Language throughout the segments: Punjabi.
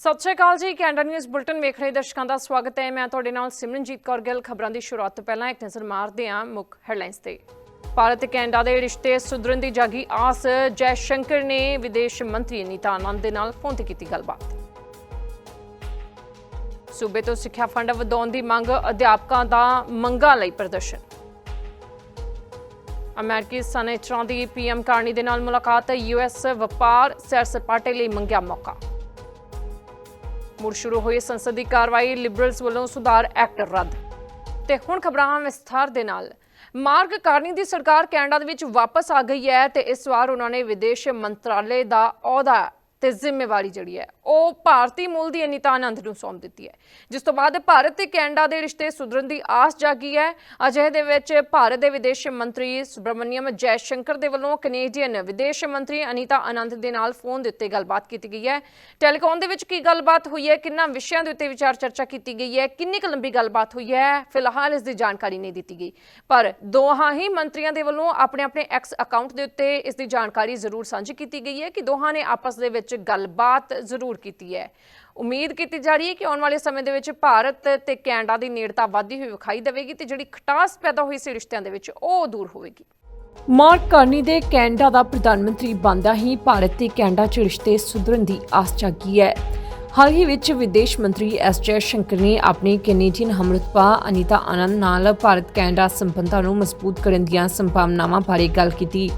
ਸਤਿ ਸ਼੍ਰੀ ਅਕਾਲ ਜੀ, ਕੈਨੇਡਾ ਨਿਊਜ਼ ਬੁਲਟਨ ਵੇਖ ਰਹੇ ਦਰਸ਼ਕਾਂ ਦਾ ਸਵਾਗਤ ਹੈ। ਮੈਂ ਤੁਹਾਡੇ ਨਾਲ ਸਿਮਰਨਜੀਤ ਕੌਰ ਗਿੱਲ। ਖਬਰਾਂ ਦੀ ਸ਼ੁਰੂਆਤ ਤੋਂ ਪਹਿਲਾਂ ਇੱਕ ਨਜ਼ਰ ਮਾਰਦੇ ਹਾਂ ਮੁੱਖ ਹੈਡਲਾਈਨਸ ਤੇ। ਭਾਰਤ, ਕੈਨੇਡਾ ਦੇ ਰਿਸ਼ਤੇ ਸੁਧਰਨ ਦੀ ਜਾਗੀ ਆਸ। ਜੈ ਸ਼ੰਕਰ ਨੇ ਵਿਦੇਸ਼ ਮੰਤਰੀ ਨੀਤਾ ਆਨੰਦ ਦੇ ਨਾਲ ਫੋਨ ਤੇ ਕੀਤੀ ਗੱਲਬਾਤ। ਸੂਬੇ ਤੋਂ ਸਿੱਖਿਆ ਫੰਡ ਵਧਾਉਣ ਦੀ ਮੰਗ, ਅਧਿਆਪਕਾਂ ਦਾ ਮੰਗਾਂ ਲਈ ਪ੍ਰਦਰਸ਼ਨ। ਅਮਰੀਕੀ ਸੈਨੇਟਰਾਂ ਦੀ ਪੀਐਮ ਕਾਰਨੀ ਦੇ ਨਾਲ ਮੁਲਾਕਾਤ। ਯੂਐਸ ਵਪਾਰ ਸੈਰ ਸਪਾਟੇ ਲਈ ਮੰਗਿਆ ਮੌਕਾ। ਮੁੜ ਸ਼ੁਰੂ ਹੋਈ ਸੰਸਦ ਦੀ ਕਾਰਵਾਈ ਲਿਬਰਲਸ ਵੱਲੋਂ ਸੁਧਾਰ ਐਕਟ ਰੱਦ। ਤੇ ਹੁਣ ਖਬਰਾਂ ਵਿਸਥਾਰ ਦੇ ਨਾਲ। ਮਾਰਕ ਕਾਰਨੀ ਦੀ ਸਰਕਾਰ ਕੈਨੇਡਾ ਦੇ ਵਿੱਚ ਵਾਪਸ ਆ ਗਈ ਹੈ ਤੇ ਇਸ ਵਾਰ ਉਹਨਾਂ ਨੇ ਵਿਦੇਸ਼ ਮੰਤਰਾਲੇ ਦਾ ਅਹੁਦਾ ਤੇ ਜ਼ਿੰਮੇਵਾਰੀ ਜਿਹੜੀ ਹੈ, ਉਹ ਭਾਰਤੀ ਮੂਲ ਦੀ ਅਨੀਤਾ ਆਨੰਦ ਨੂੰ ਸੌਂਪ ਦਿੱਤੀ ਹੈ। ਜਿਸ ਤੋਂ ਬਾਅਦ ਭਾਰਤ ਤੇ ਕੈਨੇਡਾ ਦੇ ਰਿਸ਼ਤੇ ਸੁਧਰਨ ਦੀ ਆਸ ਜਾਗੀ ਹੈ। ਅਜਿਹੇ ਦੇ ਵਿੱਚ ਭਾਰਤ ਦੇ ਵਿਦੇਸ਼ ਮੰਤਰੀ ਸੁਬਰਮਨੀਅਮ ਜੈਸ਼ੰਕਰ ਦੇ ਵੱਲੋਂ ਕੈਨੇਡੀਅਨ ਵਿਦੇਸ਼ ਮੰਤਰੀ ਅਨੀਤਾ ਆਨੰਦ ਦੇ ਨਾਲ ਫੋਨ ਦੇ ਉੱਤੇ ਗੱਲਬਾਤ ਕੀਤੀ ਗਈ ਹੈ। ਟੈਲੀਕਾਮ ਦੇ ਵਿੱਚ ਕੀ ਗੱਲਬਾਤ ਹੋਈ ਹੈ, ਕਿੰਨਾ ਵਿਸ਼ਿਆਂ ਦੇ ਉੱਤੇ ਵਿਚਾਰ ਚਰਚਾ ਕੀਤੀ ਗਈ ਹੈ, ਕਿੰਨੀ ਕੁ ਲੰਬੀ ਗੱਲਬਾਤ ਹੋਈ ਹੈ, ਫਿਲਹਾਲ ਇਸ ਦੀ ਜਾਣਕਾਰੀ ਨਹੀਂ ਦਿੱਤੀ ਗਈ। ਪਰ ਦੋਹਾਂ ਹੀ ਮੰਤਰੀਆਂ ਦੇ ਵੱਲੋਂ ਆਪਣੇ ਆਪਣੇ ਐਕਸ ਅਕਾਊਂਟ ਦੇ ਉੱਤੇ ਇਸ ਦੀ ਜਾਣਕਾਰੀ ਜ਼ਰੂਰ ਸਾਂਝੀ ਕੀਤੀ ਗਈ ਹੈ ਕਿ ਦੋਹਾਂ ਨੇ ਆਪਸ ਦੇ ਵਿੱਚ ਗੱਲਬਾਤ ਜ਼ਰੂਰ ਕੀਤੀ ਹੈ। ਉਮੀਦ ਕੀਤੀ ਜਾ ਰਹੀ ਹੈ ਕਿ ਆਉਣ ਵਾਲੇ ਸਮੇਂ ਦੇ ਵਿੱਚ ਭਾਰਤ ਤੇ ਕੈਨੇਡਾ ਦੀ ਨੇੜਤਾ ਵਧਦੀ ਹੋਈ ਵਿਖਾਈ ਦੇਵੇਗੀ ਤੇ ਜਿਹੜੀ ਖਟਾਸ ਪੈਦਾ ਹੋਈ ਸੀ ਰਿਸ਼ਤਿਆਂ ਦੇ ਵਿੱਚ, ਉਹ ਦੂਰ ਹੋਵੇਗੀ। ਮਾਰਕ ਕਾਰਨੀ ਦੇ ਕੈਨੇਡਾ ਦਾ ਪ੍ਰਧਾਨ ਮੰਤਰੀ ਬਣਦਾ ਹੀ ਭਾਰਤ ਤੇ ਕੈਨੇਡਾ 'ਚ ਰਿਸ਼ਤੇ ਸੁਧਰਨ ਦੀ ਆਸ ਜਾਗੀ ਹੈ। ਹਾਲ ਹੀ ਵਿੱਚ ਵਿਦੇਸ਼ ਮੰਤਰੀ ਐਸ ਜੈ ਸ਼ੰਕਰ ਨੇ ਆਪਣੇ ਕੈਨੇਡੀਅਨ ਹਮਰਤਪਾ ਅਨੀਤਾ ਆਨੰਦ ਨਾਲ ਭਾਰਤ ਕੈਨੇਡਾ ਸੰਬੰਧਾਂ ਨੂੰ ਮਜ਼ਬੂਤ ਕਰਨ ਦੀਆਂ ਸੰਭਾਵਨਾਵਾਂ ਬਾਰੇ ਗੱਲ ਕੀਤੀ।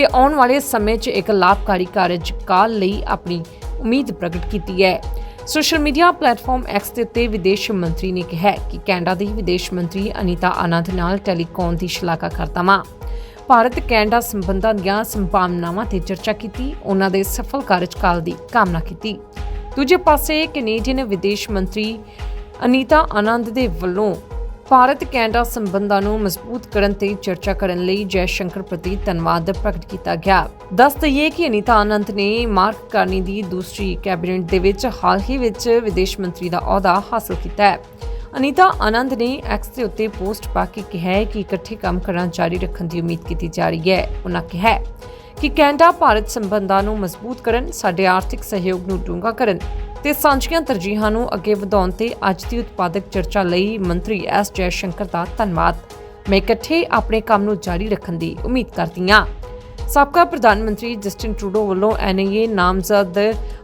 ਤੇ ਆਉਣ ਵਾਲੇ ਸਮੇਂ 'ਚ ਇੱਕ ਲਾਭਕਾਰੀ ਕਾਰਜਕਾਲ ਲਈ ਆਪਣੀ ਉਮੀਦ ਪ੍ਰਗਟ ਕੀਤੀ ਹੈ। ਸੋਸ਼ਲ ਮੀਡੀਆ ਪਲੇਟਫਾਰਮ ਐਕਸ ਦੇ ਉੱਤੇ ਵਿਦੇਸ਼ ਮੰਤਰੀ ਨੇ ਕਿਹਾ ਕਿ ਕੈਨੇਡਾ ਦੀ ਵਿਦੇਸ਼ ਮੰਤਰੀ ਅਨੀਤਾ ਆਨੰਦ ਨਾਲ ਟੈਲੀਕਾਮ ਦੀ ਸ਼ਲਾਘਾ ਕਰਦਾ ਹਾਂ ਭਾਰਤ, ਕੈਨੇਡਾ ਸੰਬੰਧਾਂ ਦੀਆਂ ਸੰਭਾਵਨਾਵਾਂ ਤੇ ਚਰਚਾ ਕੀਤੀ, ਉਹਨਾਂ ਦੇ ਸਫਲ ਕਾਰਜਕਾਲ ਦੀ ਕਾਮਨਾ ਕੀਤੀ। ਦੂਜੇ ਪਾਸੇ ਕੈਨੇਡੀਅਨ ਵਿਦੇਸ਼ ਮੰਤਰੀ ਅਨੀਤਾ ਆਨੰਦ ਦੇ ਵੱਲੋਂ ਭਾਰਤ, ਕੈਨੇਡਾ ਸੰਬੰਧਾਂ ਨੂੰ ਮਜ਼ਬੂਤ ਕਰਨ ਤੇ ਚਰਚਾ ਕਰਨ ਲਈ ਜੈ ਸ਼ੰਕਰ ਪ੍ਰਤੀ ਧੰਨਵਾਦ ਪ੍ਰਗਟ ਕੀਤਾ ਗਿਆ। ਦੱਸ ਦਈਏ ਕਿ ਅਨੀਤਾ ਆਨੰਦ ਨੇ ਮਾਰਕ ਕਰਨੀ ਦੀ ਦੂਸਰੀ ਕੈਬਨਿਟ ਦੇ ਵਿੱਚ ਹਾਲ ਹੀ ਵਿੱਚ ਵਿਦੇਸ਼ ਮੰਤਰੀ ਦਾ ਅਹੁਦਾ ਹਾਸਲ ਕੀਤਾ ਹੈ। ਅਨੀਤਾ ਆਨੰਦ ਨੇ ਐਕਸ ਦੇ ਉੱਤੇ ਪੋਸਟ ਪਾ ਕੇ ਕਿਹਾ ਹੈ ਕਿ ਇਕੱਠੇ ਕੰਮ ਕਰਨਾ ਜਾਰੀ ਰੱਖਣ ਦੀ ਉਮੀਦ ਕੀਤੀ ਜਾ ਰਹੀ ਹੈ। ਉਹਨਾਂ ਕਿਹਾ ਕਿ ਕੈਨੇਡਾ ਭਾਰਤ ਸੰਬੰਧਾਂ ਨੂੰ ਮਜ਼ਬੂਤ ਕਰਨ, ਸਾਡੇ ਆਰਥਿਕ ਸਹਿਯੋਗ ਨੂੰ ਡੂੰਘਾ ਕਰਨ ਤੇ ਸਾਂਝੀਆਂ ਤਰਜੀਹਾਂ ਨੂੰ ਅੱਗੇ ਵਧਾਉਣ ਤੇ ਅੱਜ ਦੀ ਉਤਪਾਦਕ ਚਰਚਾ ਲਈ ਮੰਤਰੀ ਐਸ ਜੈ ਸ਼ੰਕਰ ਦਾ ਧੰਨਵਾਦ। ਮੈਂ ਇਕੱਠੇ ਆਪਣੇ ਕੰਮ ਨੂੰ ਜਾਰੀ ਰੱਖਣ ਦੀ ਉਮੀਦ ਕਰਦੀ ਹਾਂ। ਸਾਬਕਾ ਪ੍ਰਧਾਨ ਮੰਤਰੀ ਜਸਟਿਨ ਟਰੂਡੋ ਵੱਲੋਂ ਐਨਆਈਏ ਨਾਮਜ਼ਦ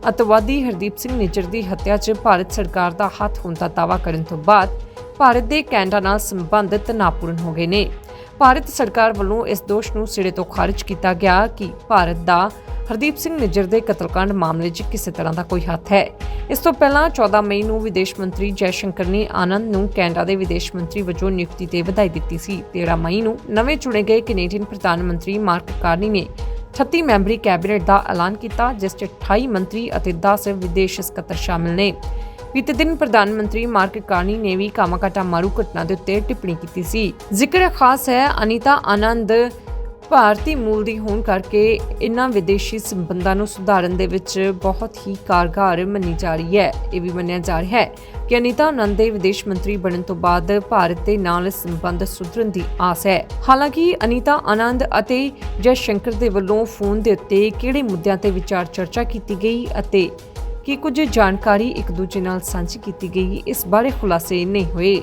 ਅਤਵਾਦੀ ਹਰਦੀਪ ਸਿੰਘ ਨਿੱਜਰ ਦੀ ਹੱਤਿਆ 'ਚ ਭਾਰਤ ਸਰਕਾਰ ਦਾ ਹੱਥ ਹੋਣ ਦਾ ਦਾਅਵਾ ਕਰਨ ਤੋਂ ਬਾਅਦ ਭਾਰਤ ਦੇ ਕੈਨੇਡਾ ਨਾਲ ਸੰਬੰਧਿਤ ਨਾਪੂਰਨ ਹੋ ਗਏ ਨੇ। ਭਾਰਤ ਸਰਕਾਰ ਵੱਲੋਂ ਇਸ ਦੋਸ਼ ਨੂੰ ਸਿਰੇ ਤੋਂ ਖਾਰਜ ਕੀਤਾ ਗਿਆ ਕਿ ਭਾਰਤ ਦਾ ਹਰਦੀਪ ਸਿੰਘ ਨਿੱਜਰ ਦੇ ਕਤਲकांड ਮਾਮਲੇ 'ਚ ਕਿਸੇ ਤਰ੍ਹਾਂ ਦਾ ਕੋਈ ਹੱਥ ਹੈ। ਇਸ ਤੋਂ ਪਹਿਲਾਂ 14 ਮਈ ਨੂੰ ਵਿਦੇਸ਼ ਮੰਤਰੀ ਜੈ ਸ਼ੰਕਰ ਨੇ ਆਨੰਦ ਨੂੰ ਕੈਨੇਡਾ ਦੇ ਵਿਦੇਸ਼ ਮੰਤਰੀ ਵਜੋਂ ਨਿਯੁਕਤੀ ਤੇ ਵਧਾਈ ਦਿੱਤੀ ਸੀ। 13 ਮਈ ਨੂੰ ਨਵੇਂ ਚੁਣੇ ਗਏ ਕੈਨੇਡੀਅਨ ਪ੍ਰਧਾਨ ਮੰਤਰੀ ਮਾਰਕ ਕਾਰਨੀ ਨੇ 36 ਮੈਂਬਰੀ ਕੈਬਨਿਟ ਦਾ ਐਲਾਨ ਕੀਤਾ, ਜਿਸ 'ਚ 28 ਮੰਤਰੀ ਅਤੇ 10 ਵਿਦੇਸ਼ ਸਕੱਤਰ ਸ਼ਾਮਿਲ ਨੇ। ਬੀਤੇ ਦਿਨ ਪ੍ਰਧਾਨ ਮੰਤਰੀ ਮਾਰਕ ਕਾਰਨੀ ਨੇ ਵੀ ਕਾਮਾਕਾਟਾ ਮਾਰੂ ਘਟਨਾ ਦੇ ਉੱਤੇ ਟਿੱਪਣੀ ਕੀਤੀ ਸੀ। ਜ਼ਿਕਰ ਖਾਸ ਹੈ, ਅਨੀਤਾ ਆਨੰਦ ਭਾਰਤੀ ਮੂਲ ਦੀ ਹੋਣ ਕਰਕੇ ਇਨ੍ਹਾਂ ਵਿਦੇਸ਼ੀ ਸੰਬੰਧਾਂ ਨੂੰ ਸੁਧਾਰਨ ਦੇ ਵਿੱਚ ਬਹੁਤ ਹੀ ਕਾਰਗਰ ਮੰਨੀ ਜਾ ਰਹੀ ਹੈ। ਇਹ ਵੀ ਮੰਨਿਆ ਜਾ ਰਿਹਾ ਹੈ ਕਿ ਅਨੀਤਾ ਆਨੰਦ ਦੇ ਵਿਦੇਸ਼ ਮੰਤਰੀ ਬਣਨ ਤੋਂ ਬਾਅਦ ਭਾਰਤ ਦੇ ਨਾਲ ਸੰਬੰਧ ਸੁਧਰਨ ਦੀ ਆਸ ਹੈ। ਹਾਲਾਂਕਿ ਅਨੀਤਾ ਆਨੰਦ ਅਤੇ ਜੈ ਸ਼ੰਕਰ ਦੇ ਵੱਲੋਂ ਫੋਨ ਦੇ ਉੱਤੇ ਕਿਹੜੇ ਮੁੱਦਿਆਂ ਤੇ ਵਿਚਾਰ ਚਰਚਾ ਕੀਤੀ ਗਈ ਅਤੇ ਕੀ ਕੁਝ ਜਾਣਕਾਰੀ ਇੱਕ ਦੂਜੇ ਨਾਲ ਸਾਂਝੀ ਕੀਤੀ ਗਈ, ਇਸ ਬਾਰੇ ਖੁਲਾਸੇ ਨਹੀਂ ਹੋਏ।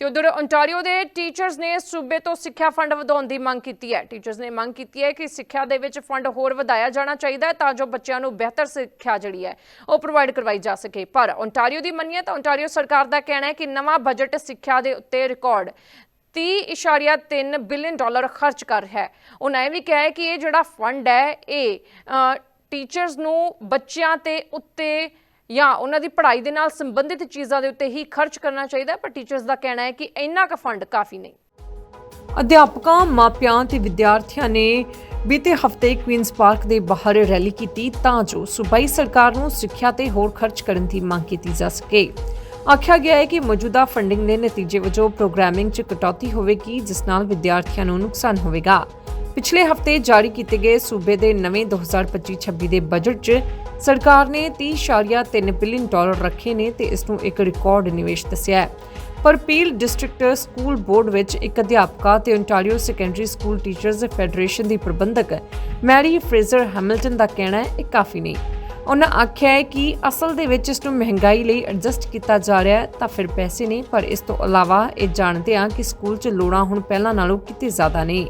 ਤੇ ਉਧਰ ਓਨਟਾਰੀਓ ਦੇ ਟੀਚਰਸ ਨੇ ਸੂਬੇ ਤੋਂ ਸਿੱਖਿਆ ਫੰਡ ਵਧਾਉਣ ਦੀ ਮੰਗ ਕੀਤੀ ਹੈ। ਟੀਚਰਸ ਨੇ ਮੰਗ ਕੀਤੀ ਹੈ ਕਿ ਸਿੱਖਿਆ ਦੇ ਵਿੱਚ ਫੰਡ ਹੋਰ ਵਧਾਇਆ ਜਾਣਾ ਚਾਹੀਦਾ ਹੈ ਤਾਂ ਜੋ ਬੱਚਿਆਂ ਨੂੰ ਬਿਹਤਰ ਸਿੱਖਿਆ ਜਿਹੜੀ ਹੈ, ਉਹ ਪ੍ਰੋਵਾਈਡ ਕਰਵਾਈ ਜਾ ਸਕੇ। ਪਰ ਓਨਟਾਰੀਓ ਦੀ ਮੰਨੀਏ ਤਾਂ ਓਨਟਾਰੀਓ ਸਰਕਾਰ ਦਾ ਕਹਿਣਾ ਹੈ ਕਿ ਨਵਾਂ ਬਜਟ ਸਿੱਖਿਆ ਦੇ ਉੱਤੇ ਰਿਕਾਰਡ 30.3 ਬਿਲੀਅਨ ਡਾਲਰ ਖਰਚ ਕਰ ਰਿਹਾ ਹੈ। ਉਹਨਾਂ ਇਹ ਵੀ ਕਿਹਾ ਹੈ ਕਿ ਇਹ ਜਿਹੜਾ ਫੰਡ ਹੈ, ਇਹ ਟੀਚਰਸ ਨੂੰ ਬੱਚਿਆਂ ਤੇ ਉੱਤੇ ਜਾਂ ਉਹਨਾਂ ਦੀ ਪੜ੍ਹਾਈ ਦੇ ਨਾਲ ਸੰਬੰਧਿਤ ਚੀਜ਼ਾਂ ਦੇ ਉੱਤੇ ਹੀ ਖਰਚ ਕਰਨਾ ਚਾਹੀਦਾ ਹੈ, ਪਰ ਟੀਚਰਸ ਦਾ ਕਹਿਣਾ ਹੈ ਕਿ ਇੰਨਾ ਕੁ ਫੰਡ ਕਾਫੀ ਨਹੀਂ। ਅਧਿਆਪਕਾਂ, ਮਾਪਿਆਂ ਤੇ ਵਿਦਿਆਰਥੀਆਂ ਨੇ ਬੀਤੇ ਹਫ਼ਤੇ ਕੁਈਨਸ ਪਾਰਕ ਦੇ ਬਾਹਰ ਰੈਲੀ ਕੀਤੀ ਤਾਂ ਜੋ ਸੂਬਾਈ ਸਰਕਾਰ ਨੂੰ ਸਿੱਖਿਆ ਤੇ ਹੋਰ ਖਰਚ ਕਰਨ ਦੀ ਮੰਗ ਕੀਤੀ ਜਾ ਸਕੇ। ਆਖਿਆ ਗਿਆ ਹੈ ਕਿ ਮੌਜੂਦਾ ਫੰਡਿੰਗ ਦੇ ਨਤੀਜੇ ਵਜੋਂ ਪ੍ਰੋਗਰਾਮਿੰਗ 'ਚ ਕਟੌਤੀ ਹੋਵੇਗੀ, ਜਿਸ ਨਾਲ ਵਿਦਿਆਰਥੀਆਂ ਨੂੰ ਨੁਕਸਾਨ ਹੋਵੇਗਾ। ਪਿਛਲੇ ਹਫ਼ਤੇ ਜਾਰੀ ਕੀਤੇ ਗਏ ਸੂਬੇ ਦੇ ਨਵੇਂ 2025-26 ਦੇ ਬਜਟ 'ਚ ਸਰਕਾਰ ਨੇ 30.3 ਬਿਲੀਅਨ ਡਾਲਰ ਰੱਖੇ ਨੇ ਤੇ ਇਸ ਨੂੰ ਇੱਕ ਰਿਕਾਰਡ ਨਿਵੇਸ਼ ਦੱਸਿਆ ਹੈ। ਪਰ ਪੀਲ ਡਿਸਟ੍ਰਿਕਟ ਸਕੂਲ ਬੋਰਡ ਵਿੱਚ ਇੱਕ ਅਧਿਆਪਕਾ ਤੇ ontario secondary school teachers federation ਦੀ ਪ੍ਰਬੰਧਕ ਮੈਰੀ ਫਰੇਜ਼ਰ ਹੈਮਿਲਟਨ ਦਾ ਕਹਿਣਾ ਹੈ, ਇਹ ਕਾਫੀ ਨਹੀਂ। ਉਹਨਾਂ ਆਖਿਆ ਹੈ ਕਿ ਅਸਲ ਦੇ ਵਿੱਚ ਇਸ ਨੂੰ ਮਹਿੰਗਾਈ ਲਈ ਐਡਜਸਟ ਕੀਤਾ ਜਾ ਰਿਹਾ ਹੈ, ਤਾਂ ਫਿਰ ਪੈਸੇ ਨਹੀਂ ਪਰ ਇਸ ਤੋਂ ਇਲਾਵਾ ਇਹ ਜਾਣਦੇ ਹਾਂ ਕਿ ਸਕੂਲ 'ਚ ਲੋੜਾਂ ਹੁਣ ਪਹਿਲਾਂ ਨਾਲੋਂ ਕਿਤੇ ਜ਼ਿਆਦਾ ਨੇ।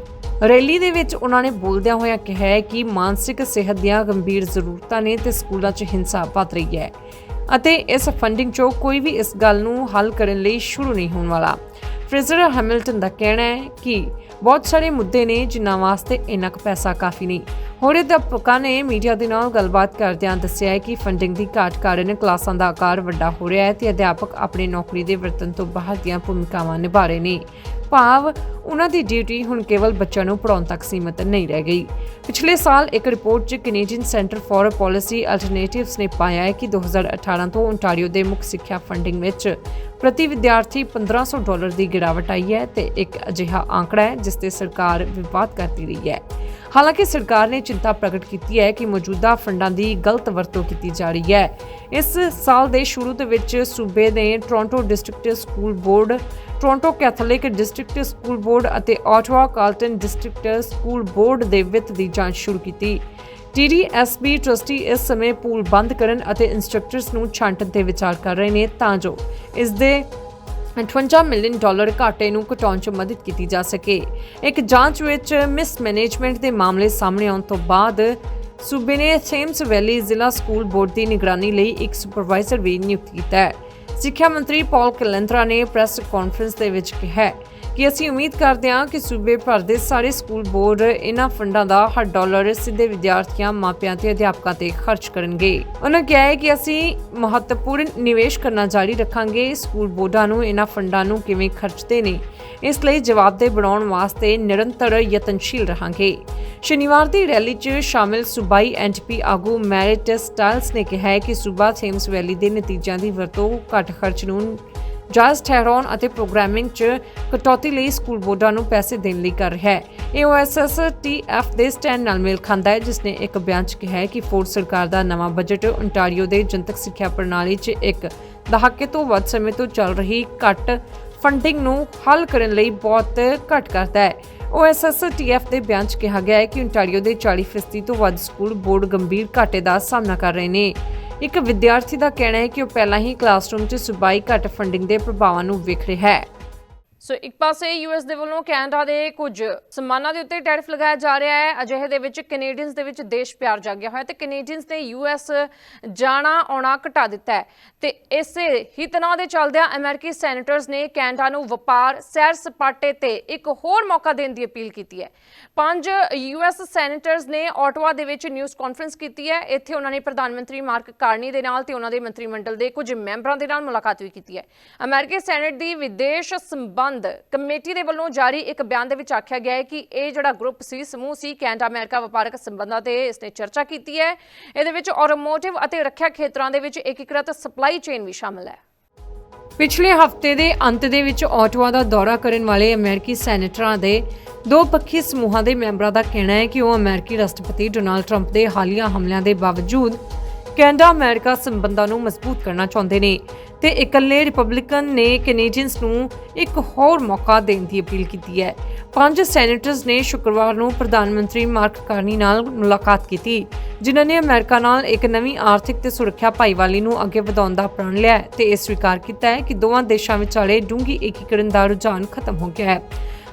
ਰੈਲੀ ਦੇ ਵਿੱਚ ਉਹਨਾਂ ਨੇ ਬੋਲਦਿਆਂ ਹੋਇਆਂ ਕਿਹਾ ਕਿ ਮਾਨਸਿਕ ਸਿਹਤ ਦੀਆਂ ਗੰਭੀਰ ਜ਼ਰੂਰਤਾਂ ਨੇ ਤੇ ਸਕੂਲਾਂ 'ਚ ਹਿੰਸਾ ਵੱਧ ਰਹੀ ਹੈ ਅਤੇ ਇਸ ਫੰਡਿੰਗ 'ਚੋਂ ਕੋਈ ਵੀ ਇਸ ਗੱਲ ਨੂੰ ਹੱਲ ਕਰਨ ਲਈ ਸ਼ੁਰੂ ਨਹੀਂ ਹੋਣ ਵਾਲਾ। ਫ੍ਰੇਜ਼ਰ ਹੈਮਿਲਟਨ ਦਾ ਕਹਿਣਾ ਹੈ ਕਿ ਬਹੁਤ ਸਾਰੇ ਮੁੱਦੇ ਨੇ ਜਿਨ੍ਹਾਂ ਵਾਸਤੇ ਇੰਨਾ ਕੁ ਪੈਸਾ ਕਾਫੀ ਨਹੀਂ। ਹੋਰ ਅਧਿਆਪਕਾਂ ਨੇ ਮੀਡੀਆ ਦੇ ਨਾਲ ਗੱਲਬਾਤ ਕਰਦਿਆਂ ਦੱਸਿਆ ਹੈ ਕਿ ਫੰਡਿੰਗ ਦੀ ਘਾਟ ਕਾਰਨ ਕਲਾਸਾਂ ਦਾ ਆਕਾਰ ਵੱਡਾ ਹੋ ਰਿਹਾ ਹੈ ਤੇ ਅਧਿਆਪਕ ਆਪਣੀ ਨੌਕਰੀ ਦੇ ਵਰਤਨ ਤੋਂ ਬਾਹਰ ਦੀਆਂ ਭੂਮਿਕਾਵਾਂ ਨਿਭਾ ਰਹੇ ਨੇ। ਭਾਵ ਉਹਨਾਂ ਦੀ ਡਿਊਟੀ ਹੁਣ ਕੇਵਲ ਬੱਚਿਆਂ ਨੂੰ ਪੜਾਉਣ ਤੱਕ ਸੀਮਿਤ ਨਹੀਂ ਰਹਿ ਗਈ। ਪਿਛਲੇ ਸਾਲ ਇੱਕ ਰਿਪੋਰਟ 'ਚ Canadian centre for policy alternatives ਨੇ ਪਾਇਆ ਹੈ ਕਿ 2018 ਤੋਂ ਓਨਟਾਰੀਓ ਦੇ ਮੁੱਖ ਸਿੱਖਿਆ ਫੰਡਿੰਗ ਵਿੱਚ ਪ੍ਰਤੀ ਵਿਦਿਆਰਥੀ 1500 ਡਾਲਰ ਦੀ ਗਿਰਾਵਟ ਆਈ ਹੈ ਤੇ ਇੱਕ ਅਜਿਹਾ ਆંકੜਾ ਹੈ ਜਿਸ ਤੇ ਸਰਕਾਰ ਵਿਵਾਦ ਕਰਦੀ ਰਹੀ ਹੈ। ਹਾਲਾਂਕਿ ਸਰਕਾਰ ਨੇ ਚਿੰਤਾ ਪ੍ਰਗਟ ਕੀਤੀ ਹੈ ਕਿ ਮੌਜੂਦਾ ਫੰਡਾਂ ਦੀ ਗਲਤ ਵਰਤੋਂ ਕੀਤੀ ਜਾ ਰਹੀ ਹੈ। ਇਸ ਸਾਲ ਦੇ ਸ਼ੁਰੂ ਦੇ ਵਿੱਚ ਸੂਬੇ ਨੇ Toronto district school board Toronto Catholic district school board ਅਤੇ Ottawa Carleton district school board ਦੇ ਵਿੱਤ ਦੀ ਜਾਂਚ ਸ਼ੁਰੂ ਕੀਤੀ। ਟੀਡੀਐਸਬੀ ਟਰਸਟੀ ਇਸ ਸਮੇਂ ਪੂਲ ਬੰਦ ਕਰਨ ਅਤੇ ਇੰਸਟ੍ਰਕਟਰਸ ਨੂੰ ਛਾਂਟਣ ਤੇ ਵਿਚਾਰ ਕਰ ਰਹੇ ਨੇ, ਤਾਂ ਜੋ ਇਸ ਦੇ 58 ਮਿਲੀਅਨ ਡਾਲਰ ਘਾਟੇ ਨੂੰ ਘਟਾਉਣ 'ਚ ਮਦਦ ਕੀਤੀ ਜਾ ਸਕੇ। ਇੱਕ ਜਾਂਚ ਵਿੱਚ ਮਿਸਮੈਨੇਜਮੈਂਟ ਦੇ ਮਾਮਲੇ ਸਾਹਮਣੇ ਆਉਣ ਤੋਂ ਬਾਅਦ ਸੂਬੇ ਨੇ ਥੇਮਸ ਵੈਲੀ ਜ਼ਿਲ੍ਹਾ ਸਕੂਲ ਬੋਰਡ ਦੀ ਨਿਗਰਾਨੀ ਲਈ ਇੱਕ ਸੁਪਰਵਾਈਜ਼ਰ ਵੀ ਨਿਯੁਕਤ ਕੀਤਾ ਹੈ। ਸਿੱਖਿਆ ਮੰਤਰੀ ਪਾਲ ਕਲੰਤਰਾ ਨੇ ਪ੍ਰੈਸ ਕਾਨਫਰੰਸ ਦੇ ਵਿੱਚ ਕਿਹਾ ਕਿ ਅਸੀਂ ਉਮੀਦ ਕਰਦੇ ਹਾਂ ਕਿ ਸੂਬੇ ਭਰ ਦੇ ਸਾਰੇ ਸਕੂਲ ਬੋਰਡ ਇਹਨਾਂ ਫੰਡਾਂ ਦਾ ਹਰ ਡਾਲਰ ਸਿੱਧੇ ਵਿਦਿਆਰਥੀਆਂ, ਮਾਪਿਆਂ ਤੇ ਅਧਿਆਪਕਾਂ ਤੇ ਖਰਚ ਕਰਨਗੇ। ਉਹਨਾਂ ਕਿਹਾ ਹੈ ਕਿ ਅਸੀਂ ਮਹੱਤਵਪੂਰਨ ਨਿਵੇਸ਼ ਕਰਨਾ ਜਾਰੀ ਰੱਖਾਂਗੇ। ਸਕੂਲ ਬੋਰਡਾਂ ਨੂੰ ਇਹਨਾਂ ਫੰਡਾਂ ਨੂੰ ਕਿਵੇਂ ਖਰਚਦੇ ਨੇ? ਇਸ ਲਈ ਜਵਾਬਦੇਹ ਬਣਾਉਣ ਵਾਸਤੇ ਨਿਰੰਤਰ ਯਤਨਸ਼ੀਲ ਰਹਾਂਗੇ। ਸ਼ਨੀਵਾਰ ਦੀ ਰੈਲੀ 'ਚ ਸ਼ਾਮਿਲ ਸੂਬਾਈ ਐਨਪੀ ਆਗੂ ਮੈਰਿਟ ਸਟਾਈਲਸ ਨੇ ਕਿਹਾ ਕਿ ਸੂਬਾ ਥੇਮਸ ਵੈਲੀ ਦੇ ਨਤੀਜਿਆਂ ਦੀ ਵਰਤੋਂ ਘੱਟ ਖਰਚ ਨੂੰ ਜਾਇਜ਼ ਠਹਿਰਾਉਣ ਅਤੇ ਪ੍ਰੋਗਰਾਮਿੰਗ 'ਚ ਕਟੌਤੀ ਲਈ ਸਕੂਲ ਬੋਰਡਾਂ ਨੂੰ ਪੈਸੇ ਦੇਣ ਲਈ ਕਰ ਰਿਹਾ ਹੈ। ਇਹ ਓਐਸਐਸ ਦੇ ਸਟੈਂਡ ਨਾਲ ਮੇਲ ਖਾਂਦਾ ਹੈ, ਜਿਸ ਨੇ ਇੱਕ ਬਿਆਨ 'ਚ ਕਿਹਾ ਹੈ ਕਿ ਫੋਰਡ ਸਰਕਾਰ ਦਾ ਨਵਾਂ ਬਜਟ ਓਨਟਾਰੀਓ ਦੇ ਜਨਤਕ ਸਿੱਖਿਆ ਪ੍ਰਣਾਲੀ 'ਚ ਇੱਕ ਦਹਾਕੇ ਤੋਂ ਵੱਧ ਸਮੇਂ ਤੋਂ ਚੱਲ ਰਹੀ ਘੱਟ ਫੰਡਿੰਗ ਨੂੰ ਹੱਲ ਕਰਨ ਲਈ ਬਹੁਤ ਘੱਟ ਕਰਦਾ ਹੈ। OSSTF ਦੇ ਬਿਆਨ 'ਚ ਕਿਹਾ ਗਿਆ ਹੈ ਕਿ ਓਨਟਾਰੀਓ ਦੇ 40% ਤੋਂ ਵੱਧ ਸਕੂਲ ਬੋਰਡ ਗੰਭੀਰ ਘਾਟੇ ਦਾ ਸਾਹਮਣਾ ਕਰ ਰਹੇ ਨੇ। ਇੱਕ ਵਿਦਿਆਰਥੀ ਦਾ ਕਹਿਣਾ ਹੈ ਕਿ ਉਹ ਪਹਿਲਾਂ ਹੀ ਕਲਾਸਰੂਮ 'ਚ ਸੁਬਾਈ ਘੱਟ ਫੰਡਿੰਗ ਦੇ ਪ੍ਰਭਾਵਾਂ ਨੂੰ ਵੇਖ ਰਿਹਾ ਹੈ। ਸੋ ਇੱਕ ਪਾਸੇ ਯੂਐਸ ਦੇ ਵੱਲੋਂ ਕੈਨੇਡਾ ਦੇ ਕੁਝ ਸਮਾਨਾਂ ਦੇ ਉੱਤੇ ਟੈਰਿਫ ਲਗਾਇਆ ਜਾ ਰਿਹਾ ਹੈ, ਅਜਿਹੇ ਦੇ ਵਿੱਚ ਕੈਨੇਡੀਅਨਸ ਦੇ ਵਿੱਚ ਦੇਸ਼ ਪਿਆਰ ਜਾਗਿਆ ਹੋਇਆ ਤੇ ਕੈਨੇਡੀਅਨਸ ਨੇ ਯੂਐਸ ਜਾਣਾ, ਆਉਣਾ ਘਟਾ ਦਿੱਤਾ ਹੈ। ਤੇ ਇਸੇ ਹੀ ਤਣਾਅ ਦੇ ਚੱਲਦਿਆਂ ਅਮਰੀਕੀ ਸੈਨੇਟਰਸ ਨੇ ਕੈਨੇਡਾ ਨੂੰ ਵਪਾਰ ਸੈਰ ਸਪਾਟੇ ਤੇ ਇੱਕ ਹੋਰ ਮੌਕਾ ਦੇਣ ਦੀ ਅਪੀਲ ਕੀਤੀ ਹੈ। ਪੰਜ ਯੂਐਸ ਸੈਨੇਟਰਸ ਨੇ ਆਟਵਾ ਦੇ ਵਿੱਚ ਨਿਊਜ਼ ਕਾਨਫਰੰਸ ਕੀਤੀ ਹੈ। ਇੱਥੇ ਉਹਨਾਂ ਨੇ ਪ੍ਰਧਾਨ ਮੰਤਰੀ ਮਾਰਕ ਕਾਰਨੀ ਦੇ ਨਾਲ ਤੇ ਉਹਨਾਂ ਦੇ ਮੰਤਰੀ ਮੰਡਲ ਦੇ ਕੁਝ ਮੈਂਬਰਾਂ ਦੇ ਨਾਲ ਮੁਲਾਕਾਤ ਵੀ ਕੀਤੀ ਹੈ। ਅਮਰੀਕੀ ਸੈਨੇਟ ਦੀ ਵਿਦੇਸ਼ ਸੰਬੰਧ ਕਮੇਟੀ ਦੇ ਵੱਲੋਂ ਜਾਰੀ ਇੱਕ ਬਿਆਨ ਦੇ ਵਿੱਚ ਆਖਿਆ ਗਿਆ ਹੈ ਕਿ ਇਹ ਜਿਹੜਾ ਗਰੁੱਪ ਸੀ, ਸਮੂਹ ਸੀ, ਕੈਨੇਡਾ, ਅਮਰੀਕਾ ਵਪਾਰਕ ਸੰਬੰਧਾਂ ਤੇ ਇਸਨੇ ਚਰਚਾ ਕੀਤੀ ਹੈ। ਇਹਦੇ ਵਿੱਚ ਆਟੋਮੋਟਿਵ ਅਤੇ ਰੱਖਿਆ ਖੇਤਰਾਂ ਦੇ ਵਿੱਚ ਏਕੀਕ੍ਰਿਤ ਸਪਲਾਈ ਚੇਨ ਵੀ ਸ਼ਾਮਲ ਹੈ। ਪਿਛਲੇ ਹਫ਼ਤੇ ਦੇ ਅੰਤ ਦੇ ਵਿੱਚ ਆਟਵਾ ਦਾ ਦੌਰਾ ਕਰਨ ਵਾਲੇ ਅਮਰੀਕੀ ਸੈਨੇਟਰਾਂ ਦੇ ਦੋ ਪੱਖੀ ਸਮੂਹਾਂ ਦੇ ਮੈਂਬਰਾਂ ਦਾ ਕਹਿਣਾ ਹੈ ਕਿ ਉਹ ਅਮਰੀਕੀ ਰਾਸ਼ਟਰਪਤੀ ਡੋਨਾਲਡ ਟਰੰਪ ਦੇ ਹਾਲੀਆ ਹਮਲਿਆਂ ਦੇ ਬਾਵਜੂਦ ਕੈਨੇਡਾ, ਅਮਰੀਕਾ ਸੰਬੰਧਾਂ ਨੂੰ ਮਜ਼ਬੂਤ ਕਰਨਾ ਚਾਹੁੰਦੇ ਨੇ ਤੇ ਇਕੱਲੇ ਰਿਪਬਲਿਕਨ ਨੇ ਕੈਨੇਡੀਅਨਸ ਨੂੰ ਇੱਕ ਹੋਰ ਮੌਕਾ ਦੇਣ ਦੀ ਅਪੀਲ ਕੀਤੀ ਹੈ। ਪੰਜ ਸੈਨੇਟਰਸ ਨੇ ਸ਼ੁੱਕਰਵਾਰ ਨੂੰ ਪ੍ਰਧਾਨ ਮੰਤਰੀ ਮਾਰਕ ਕਾਰਨੀ ਨਾਲ ਮੁਲਾਕਾਤ ਕੀਤੀ, ਜਿਨ੍ਹਾਂ ਨੇ ਅਮਰੀਕਾ ਨਾਲ ਇੱਕ ਨਵੀਂ ਆਰਥਿਕ ਤੇ ਸੁਰੱਖਿਆ ਭਾਈਵਾਲੀ ਨੂੰ ਅੱਗੇ ਵਧਾਉਣ ਦਾ ਪ੍ਰਣ ਲਿਆ ਤੇ ਇਹ ਸਵੀਕਾਰ ਕੀਤਾ ਹੈ ਕਿ ਦੋਵਾਂ ਦੇਸ਼ਾਂ ਵਿਚਾਲੇ ਡੂੰਘੀ ਏਕੀਕਰਨ ਦਾ ਰੁਝਾਨ ਖਤਮ ਹੋ ਗਿਆ ਹੈ।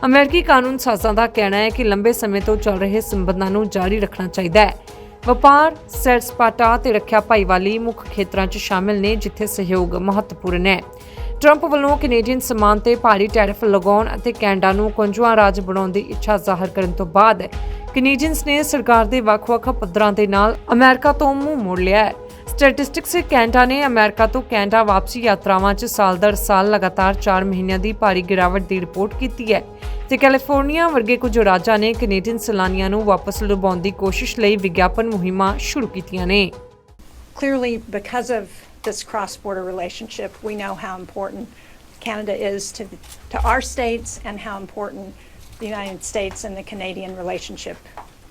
ਅਮਰੀਕੀ ਕਾਨੂੰਨ ਸਾਜ਼ਾਂ ਦਾ ਕਹਿਣਾ ਹੈ ਕਿ ਲੰਬੇ ਸਮੇਂ ਤੋਂ ਚੱਲ ਰਹੇ ਸੰਬੰਧਾਂ ਨੂੰ ਜਾਰੀ ਰੱਖਣਾ ਚਾਹੀਦਾ ਹੈ। ਵਪਾਰ, ਸੈਰ ਸਪਾਟਾ ਤੇ ਰੱਖਿਆ ਭਾਈਵਾਲੀ ਮੁੱਖ ਖੇਤਰਾਂ 'ਚ ਸ਼ਾਮਿਲ ਨੇ, ਜਿੱਥੇ ਸਹਿਯੋਗ ਮਹੱਤਵਪੂਰਨ ਹੈ। ਟਰੰਪ ਵੱਲੋਂ ਕੈਨੇਡੀਅਨ ਸਮਾਨ ਤੇ ਭਾਰੀ ਟੈਰਿਫ ਲਗਾਉਣ ਅਤੇ ਕੈਨੇਡਾ ਨੂੰ ਕੁੰਜਵਾ ਰਾਜ ਬਣਾਉਣ ਦੀ ਇੱਛਾ ਜ਼ਾਹਰ ਕਰਨ ਤੋਂ ਬਾਅਦ ਕੈਨੇਡੀਅਨਸ ਨੇ ਸਰਕਾਰ ਦੇ ਵੱਖ-ਵੱਖ ਪੱਧਰਾਂ ਦੇ ਨਾਲ ਅਮਰੀਕਾ ਤੋਂ ਮੂੰਹ ਮੋੜ ਲਿਆ ਹੈ। ਸਟੈਟਿਸਟਿਕਸ ਕੈਨੇਡਾ ਨੇ ਅਮਰੀਕਾ ਤੋਂ ਕੈਨੇਡਾ ਵਾਪਸੀ ਯਾਤਰਾਵਾਂ 'ਚ ਸਾਲ ਦਰ ਸਾਲ ਲਗਾਤਾਰ 4 ਮਹੀਨਿਆਂ ਦੀ ਭਾਰੀ ਗਿਰਾਵਟ ਦੀ ਰਿਪੋਰਟ ਕੀਤੀ ਹੈ। ਤੇ ਕੈਲੀਫੋਰਨੀਆ ਵਰਗੇ ਕੁਝ ਰਾਜਾਂ ਨੇ ਕੈਨੇਡੀਅਨ ਸੈਲਾਨੀਆਂ ਨੂੰ ਵਾਪਸ ਲੁਭਾਉਣ ਦੀ ਕੋਸ਼ਿਸ਼ ਲਈ ਵਿਗਿਆਪਨ ਮੁਹਿੰਮਾਂ ਸ਼ੁਰੂ ਕੀਤੀਆਂ ਨੇ Clearly, because of this cross-border relationship, we know how important Canada is to, to our states and how important the United States and the Canadian relationship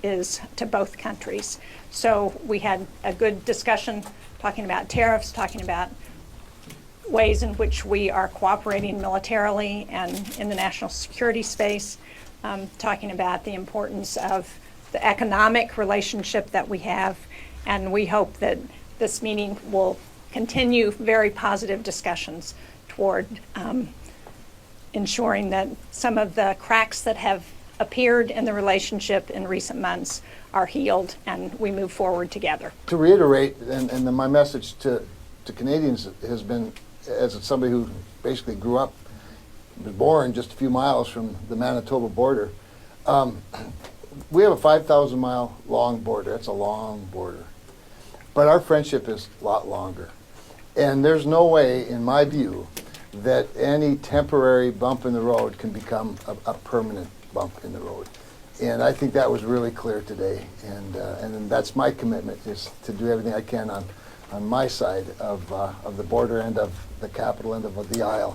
is to both countries. So we had a good discussion talking about tariffs, talking about ways in which we are cooperating militarily and in the national security space, um, talking about the importance of the economic relationship that we have, And we hope that this meeting will continue very positive discussions toward um, ensuring that some of the cracks that have appeared in the relationship in recent months are healed and we move forward together. To reiterate, and, and my message to, to Canadians has been, as somebody who basically grew up, was born just a few miles from the Manitoba border, um, we have a 5,000 mile long border. That's a long border. But our friendship is a lot longer. And there's no way, in my view, that any temporary bump in the road can become a, a permanent bump in the road. And I think that was really clear today. And, uh, and that's my commitment is to do everything I can on, on my side of, uh, of the border end of the capital end of the aisle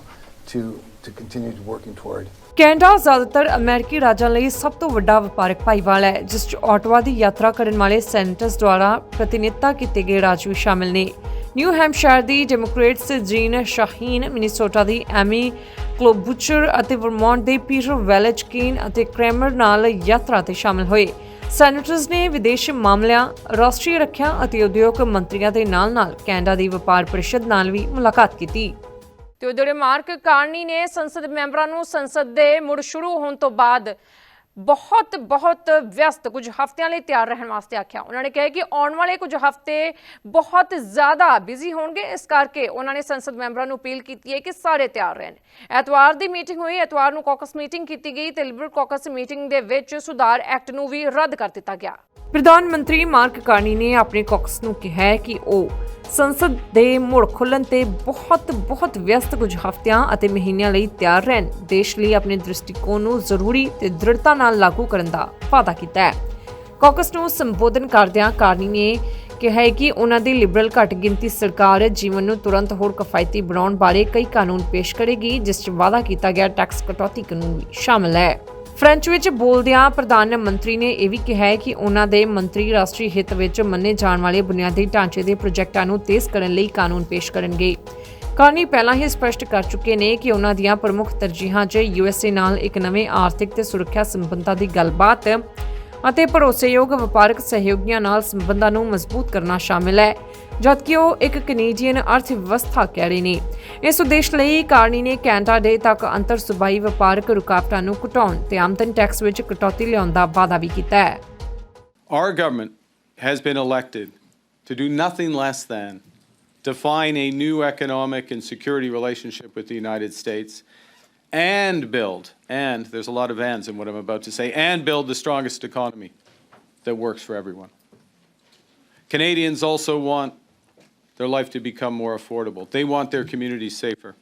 to, to continue working toward. Canada ਜ਼ਿਆਦਾਤਰ ਅਮਰੀਕੀ ਰਾਜਾਂ ਲਈ ਸਭ ਤੋਂ ਵੱਡਾ ਵਪਾਰਕ ਭਾਈਵਾਲ ਹੈ ਜਿਸ 'ਚ ਆਟਵਾ ਦੀ ਯਾਤਰਾ ਕਰਨ ਵਾਲੇ ਸੈਨੇਟਰਸ ਦੁਆਰਾ ਪ੍ਰਤੀਨਿਧਤਾ ਕੀਤੇ ਗਏ ਰਾਜ ਵੀ ਸ਼ਾਮਿਲ ਨੇ। ਨਿਊ ਹੈਮਸ਼ਾਇਰ ਦੀ ਡੈਮੋਕ੍ਰੇਟਸ ਜੀਨ ਸ਼ਾਹੀਨ ਮਿਨੀਸੋਟਾ ਦੀ ਐਮੀ ਕਲੋਬੂਚਰ ਅਤੇ ਵਰਮੌਂਟ ਦੇ ਪੀਟਰ ਵੈਲਚਕੀਨ ਅਤੇ ਕ੍ਰੈਮਰ ਨਾਲ ਯਾਤਰਾ ਤੇ ਸ਼ਾਮਿਲ ਹੋਏ। ਸੈਨੇਟਰਸ ਨੇ ਵਿਦੇਸ਼ ਮਾਮਲਿਆਂ, ਰਾਸ਼ਟਰੀ ਰੱਖਿਆ ਅਤੇ ਉਦਯੋਗ ਮੰਤਰੀਆਂ ਦੇ ਨਾਲ-ਨਾਲ ਕੈਨੇਡਾ ਦੀ ਵਪਾਰ ਪਰਿਸ਼ਦ ਨਾਲ ਵੀ ਮੁਲਾਕਾਤ ਕੀਤੀ। ਤੇ ਜਿਹੜੇ ਮਾਰਕ ਕਾਰਨੀ ਨੇ ਸੰਸਦ ਮੈਂਬਰਾਂ ਨੂੰ ਸੰਸਦ ਦੇ ਮੁੜ ਸ਼ੁਰੂ ਹੋਣ ਤੋਂ ਬਾਅਦ ਬਹੁਤ ਬਹੁਤ ਵਿਅਸਤ, ਕੁਝ ਹਫ਼ਤਿਆਂ ਲਈ ਤਿਆਰ ਰਹਿਣ ਵਾਸਤੇ ਆਖਿਆ। ਉਹਨਾਂ ਨੇ ਕਿਹਾ ਕਿ ਆਉਣ ਵਾਲੇ ਕੁਝ ਹਫ਼ਤੇ ਬਹੁਤ ਜ਼ਿਆਦਾ ਬਿਜ਼ੀ ਹੋਣਗੇ, ਇਸ ਕਰਕੇ ਉਹਨਾਂ ਨੇ ਸੰਸਦ ਮੈਂਬਰਾਂ ਨੂੰ ਅਪੀਲ ਕੀਤੀ ਹੈ ਕਿ ਸਾਰੇ ਤਿਆਰ ਰਹਿਣ। ਐਤਵਾਰ ਦੀ ਮੀਟਿੰਗ ਹੋਈ, ਐਤਵਾਰ ਨੂੰ ਕਾਕਸ ਮੀਟਿੰਗ ਕੀਤੀ ਗਈ ਤੇ ਲਿਬਰਲ ਕਾਕਸ ਮੀਟਿੰਗ ਦੇ ਵਿੱਚ ਸੁਧਾਰ ਐਕਟ ਨੂੰ ਵੀ ਰੱਦ ਕਰ ਦਿੱਤਾ ਗਿਆ। ਪ੍ਰਧਾਨ ਮੰਤਰੀ ਮਾਰਕ ਕਾਰਨੀ ਨੇ ਆਪਣੇ ਕਾਕਸ ਨੂੰ ਕਿਹਾ ਕਿ ਉਹ ਸੰਸਦ ਦੇ ਮੁੜ ਖੁੱਲਣ ਤੇ ਬਹੁਤ ਬਹੁਤ ਵਿਅਸਤ ਕੁਝ ਹਫ਼ਤਿਆਂ ਅਤੇ ਮਹੀਨਿਆਂ ਲਈ ਤਿਆਰ ਰਹਿਣ, ਦੇਸ਼ ਲਈ ਆਪਣੇ ਦ੍ਰਿਸ਼ਟੀਕੋਣ ਨੂੰ ਜ਼ਰੂਰੀ ਤੇ ਦ੍ਰਿੜਤਾ ਨਾਲ ਲਾਗੂ ਕਰਨ ਦਾ ਵਾਅਦਾ ਕੀਤਾ ਹੈ। ਕਾਕਸ ਨੂੰ ਸੰਬੋਧਨ ਕਰਦਿਆਂ ਕਾਰਨੀ ਨੇ ਕਿਹਾ ਹੈ ਕਿ ਉਹਨਾਂ ਦੀ ਲਿਬਰਲ ਘੱਟ ਗਿਣਤੀ ਸਰਕਾਰ ਜੀਵਨ ਨੂੰ ਤੁਰੰਤ ਹੋਰ ਕਿਫਾਇਤੀ ਬਣਾਉਣ ਬਾਰੇ ਕਈ ਕਾਨੂੰਨ ਪੇਸ਼ ਕਰੇਗੀ, ਜਿਸ 'ਚ ਵਾਅਦਾ ਕੀਤਾ ਗਿਆ ਟੈਕਸ ਕਟੌਤੀ ਕਾਨੂੰਨ ਵੀ ਸ਼ਾਮਲ ਹੈ। ਫ੍ਰੈਂਚ ਵਿੱਚ ਬੋਲਦਿਆਂ ਪ੍ਰਧਾਨ ਮੰਤਰੀ ਨੇ ਇਹ ਵੀ ਕਿਹਾ ਹੈ ਕਿ ਉਹਨਾਂ ਦੇ ਮੰਤਰੀ ਰਾਸ਼ਟਰੀ ਹਿੱਤ ਵਿੱਚ ਮੰਨੇ ਜਾਣ ਵਾਲੇ ਬੁਨਿਆਦੀ ਢਾਂਚੇ ਦੇ ਪ੍ਰੋਜੈਕਟਾਂ ਨੂੰ ਤੇਜ਼ ਕਰਨ ਲਈ ਕਾਨੂੰਨ ਪੇਸ਼ ਕਰਨਗੇ। ਕਾਰਨੀ ਪਹਿਲਾਂ ਹੀ ਸਪਸ਼ਟ ਕਰ ਚੁੱਕੇ ਨੇ ਕਿ ਉਹਨਾਂ ਦੀਆਂ ਪ੍ਰਮੁੱਖ ਤਰਜੀਹਾਂ 'ਚ ਯੂਐਸਏ ਨਾਲ ਇੱਕ ਨਵੇਂ ਆਰਥਿਕ ਤੇ ਸੁਰੱਖਿਆ ਸੰਬੰਧਾਂ ਦੀ ਗੱਲਬਾਤ ਅਤੇ ਭਰੋਸੇਯੋਗ ਵਪਾਰਕ ਸਹਿਯੋਗੀਆਂ ਨਾਲ ਸੰਬੰਧਾਂ ਨੂੰ ਮਜ਼ਬੂਤ ਕਰਨਾ ਸ਼ਾਮਿਲ ਹੈ। ਜਦਕਿ ਉਹ ਇੱਕ ਕੈਨੇਡੀਅਨ ਅਰਥ ਵਿਵਸਥਾ ਕਹਿ ਰਹੇ ਨੇ ਇਸ ਉਦੇਸ਼ ਲਈ ਕਾਰਨੀ ਨੇ ਕੈਨੇਡਾ ਦੇ ਤੱਕ ਅੰਤਰ ਸੂਬਾਈ ਵਪਾਰਕ ਰੁਕਾਵਟਾਂ ਨੂੰ ਘਟਾਉਣ ਤੇ ਆਮਦਨ ਟੈਕਸ ਵਿੱਚ ਕਟੌਤੀ ਲਿਆਉਣ ਦਾ ਵਾਅਦਾ ਵੀ ਕੀਤਾ ਹੈ Our government has been elected to do nothing less than define a new economic and security relationship with the United States and build, and there's a lot of ands in what I'm about to say, and build the strongest economy that works for everyone. Canadians also want their life to become more affordable. They want their communities safer.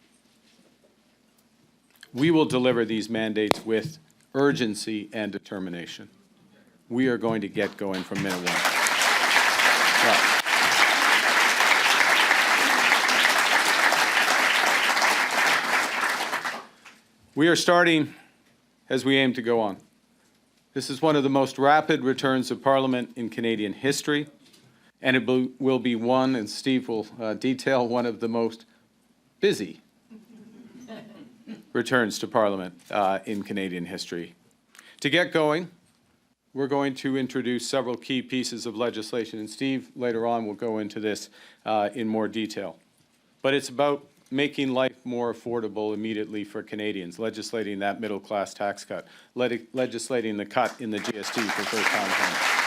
We will deliver these mandates with urgency and determination we are going to get going from minute one. We are starting as we aim to go on. This is one of the most rapid returns of Parliament in Canadian history, and it will- will be one, and Steve will uh, detail, one of the most busy returns to Parliament uh, in Canadian history. To get going, we're going to introduce several key pieces of legislation, and Steve later on will go into this uh, in more detail. But it's about making life more affordable immediately for Canadians, legislating that middle-class tax cut, leg- legislating the cut in the GST for first-time homes.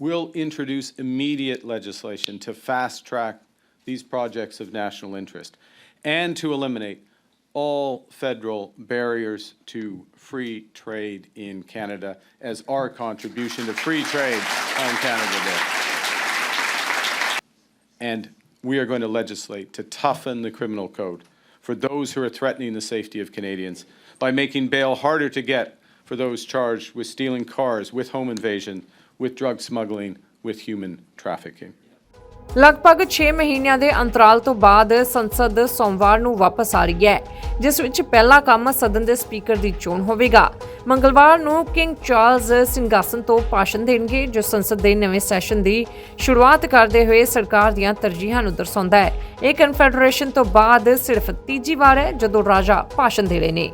We'll introduce immediate legislation to fast-track these projects of national interest and to eliminate all federal barriers to free trade in Canada as our contribution to free trade on Canada Day. And we are going to legislate to toughen the criminal code for those who are threatening the safety of Canadians by making bail harder to get for those charged with stealing cars, with home invasion, with drug smuggling, with human trafficking. ਲਗਭਗ 6 ਮਹੀਨਿਆਂ ਦੇ ਅੰਤਰਾਲ ਤੋਂ ਬਾਅਦ ਸੰਸਦ ਸੋਮਵਾਰ ਨੂੰ ਵਾਪਸ ਆ ਰਹੀ ਹੈ ਜਿਸ ਵਿੱਚ ਪਹਿਲਾ ਕੰਮ ਸਦਨ ਦੇ ਸਪੀਕਰ ਦੀ ਚੋਣ ਹੋਵੇਗਾ। ਮੰਗਲਵਾਰ ਨੂੰ ਕਿੰਗ ਚਾਰਲਸ ਸਿੰਘਾਸਨ ਤੋਂ ਭਾਸ਼ਣ ਦੇਣਗੇ ਜੋ ਸੰਸਦ ਦੇ ਨਵੇਂ ਸੈਸ਼ਨ ਦੀ ਸ਼ੁਰੂਆਤ ਕਰਦੇ ਹੋਏ ਸਰਕਾਰ ਦੀਆਂ ਤਰਜੀਹਾਂ ਨੂੰ ਦਰਸਾਉਂਦਾ ਹੈ। ਇਹ ਕਨਫੈਡਰੇਸ਼ਨ ਤੋਂ ਬਾਅਦ ਸਿਰਫ ਤੀਜੀ ਵਾਰ ਹੈ ਜਦੋਂ ਰਾਜਾ ਭਾਸ਼ਣ ਦੇ ਰਹੇ ਨੇ।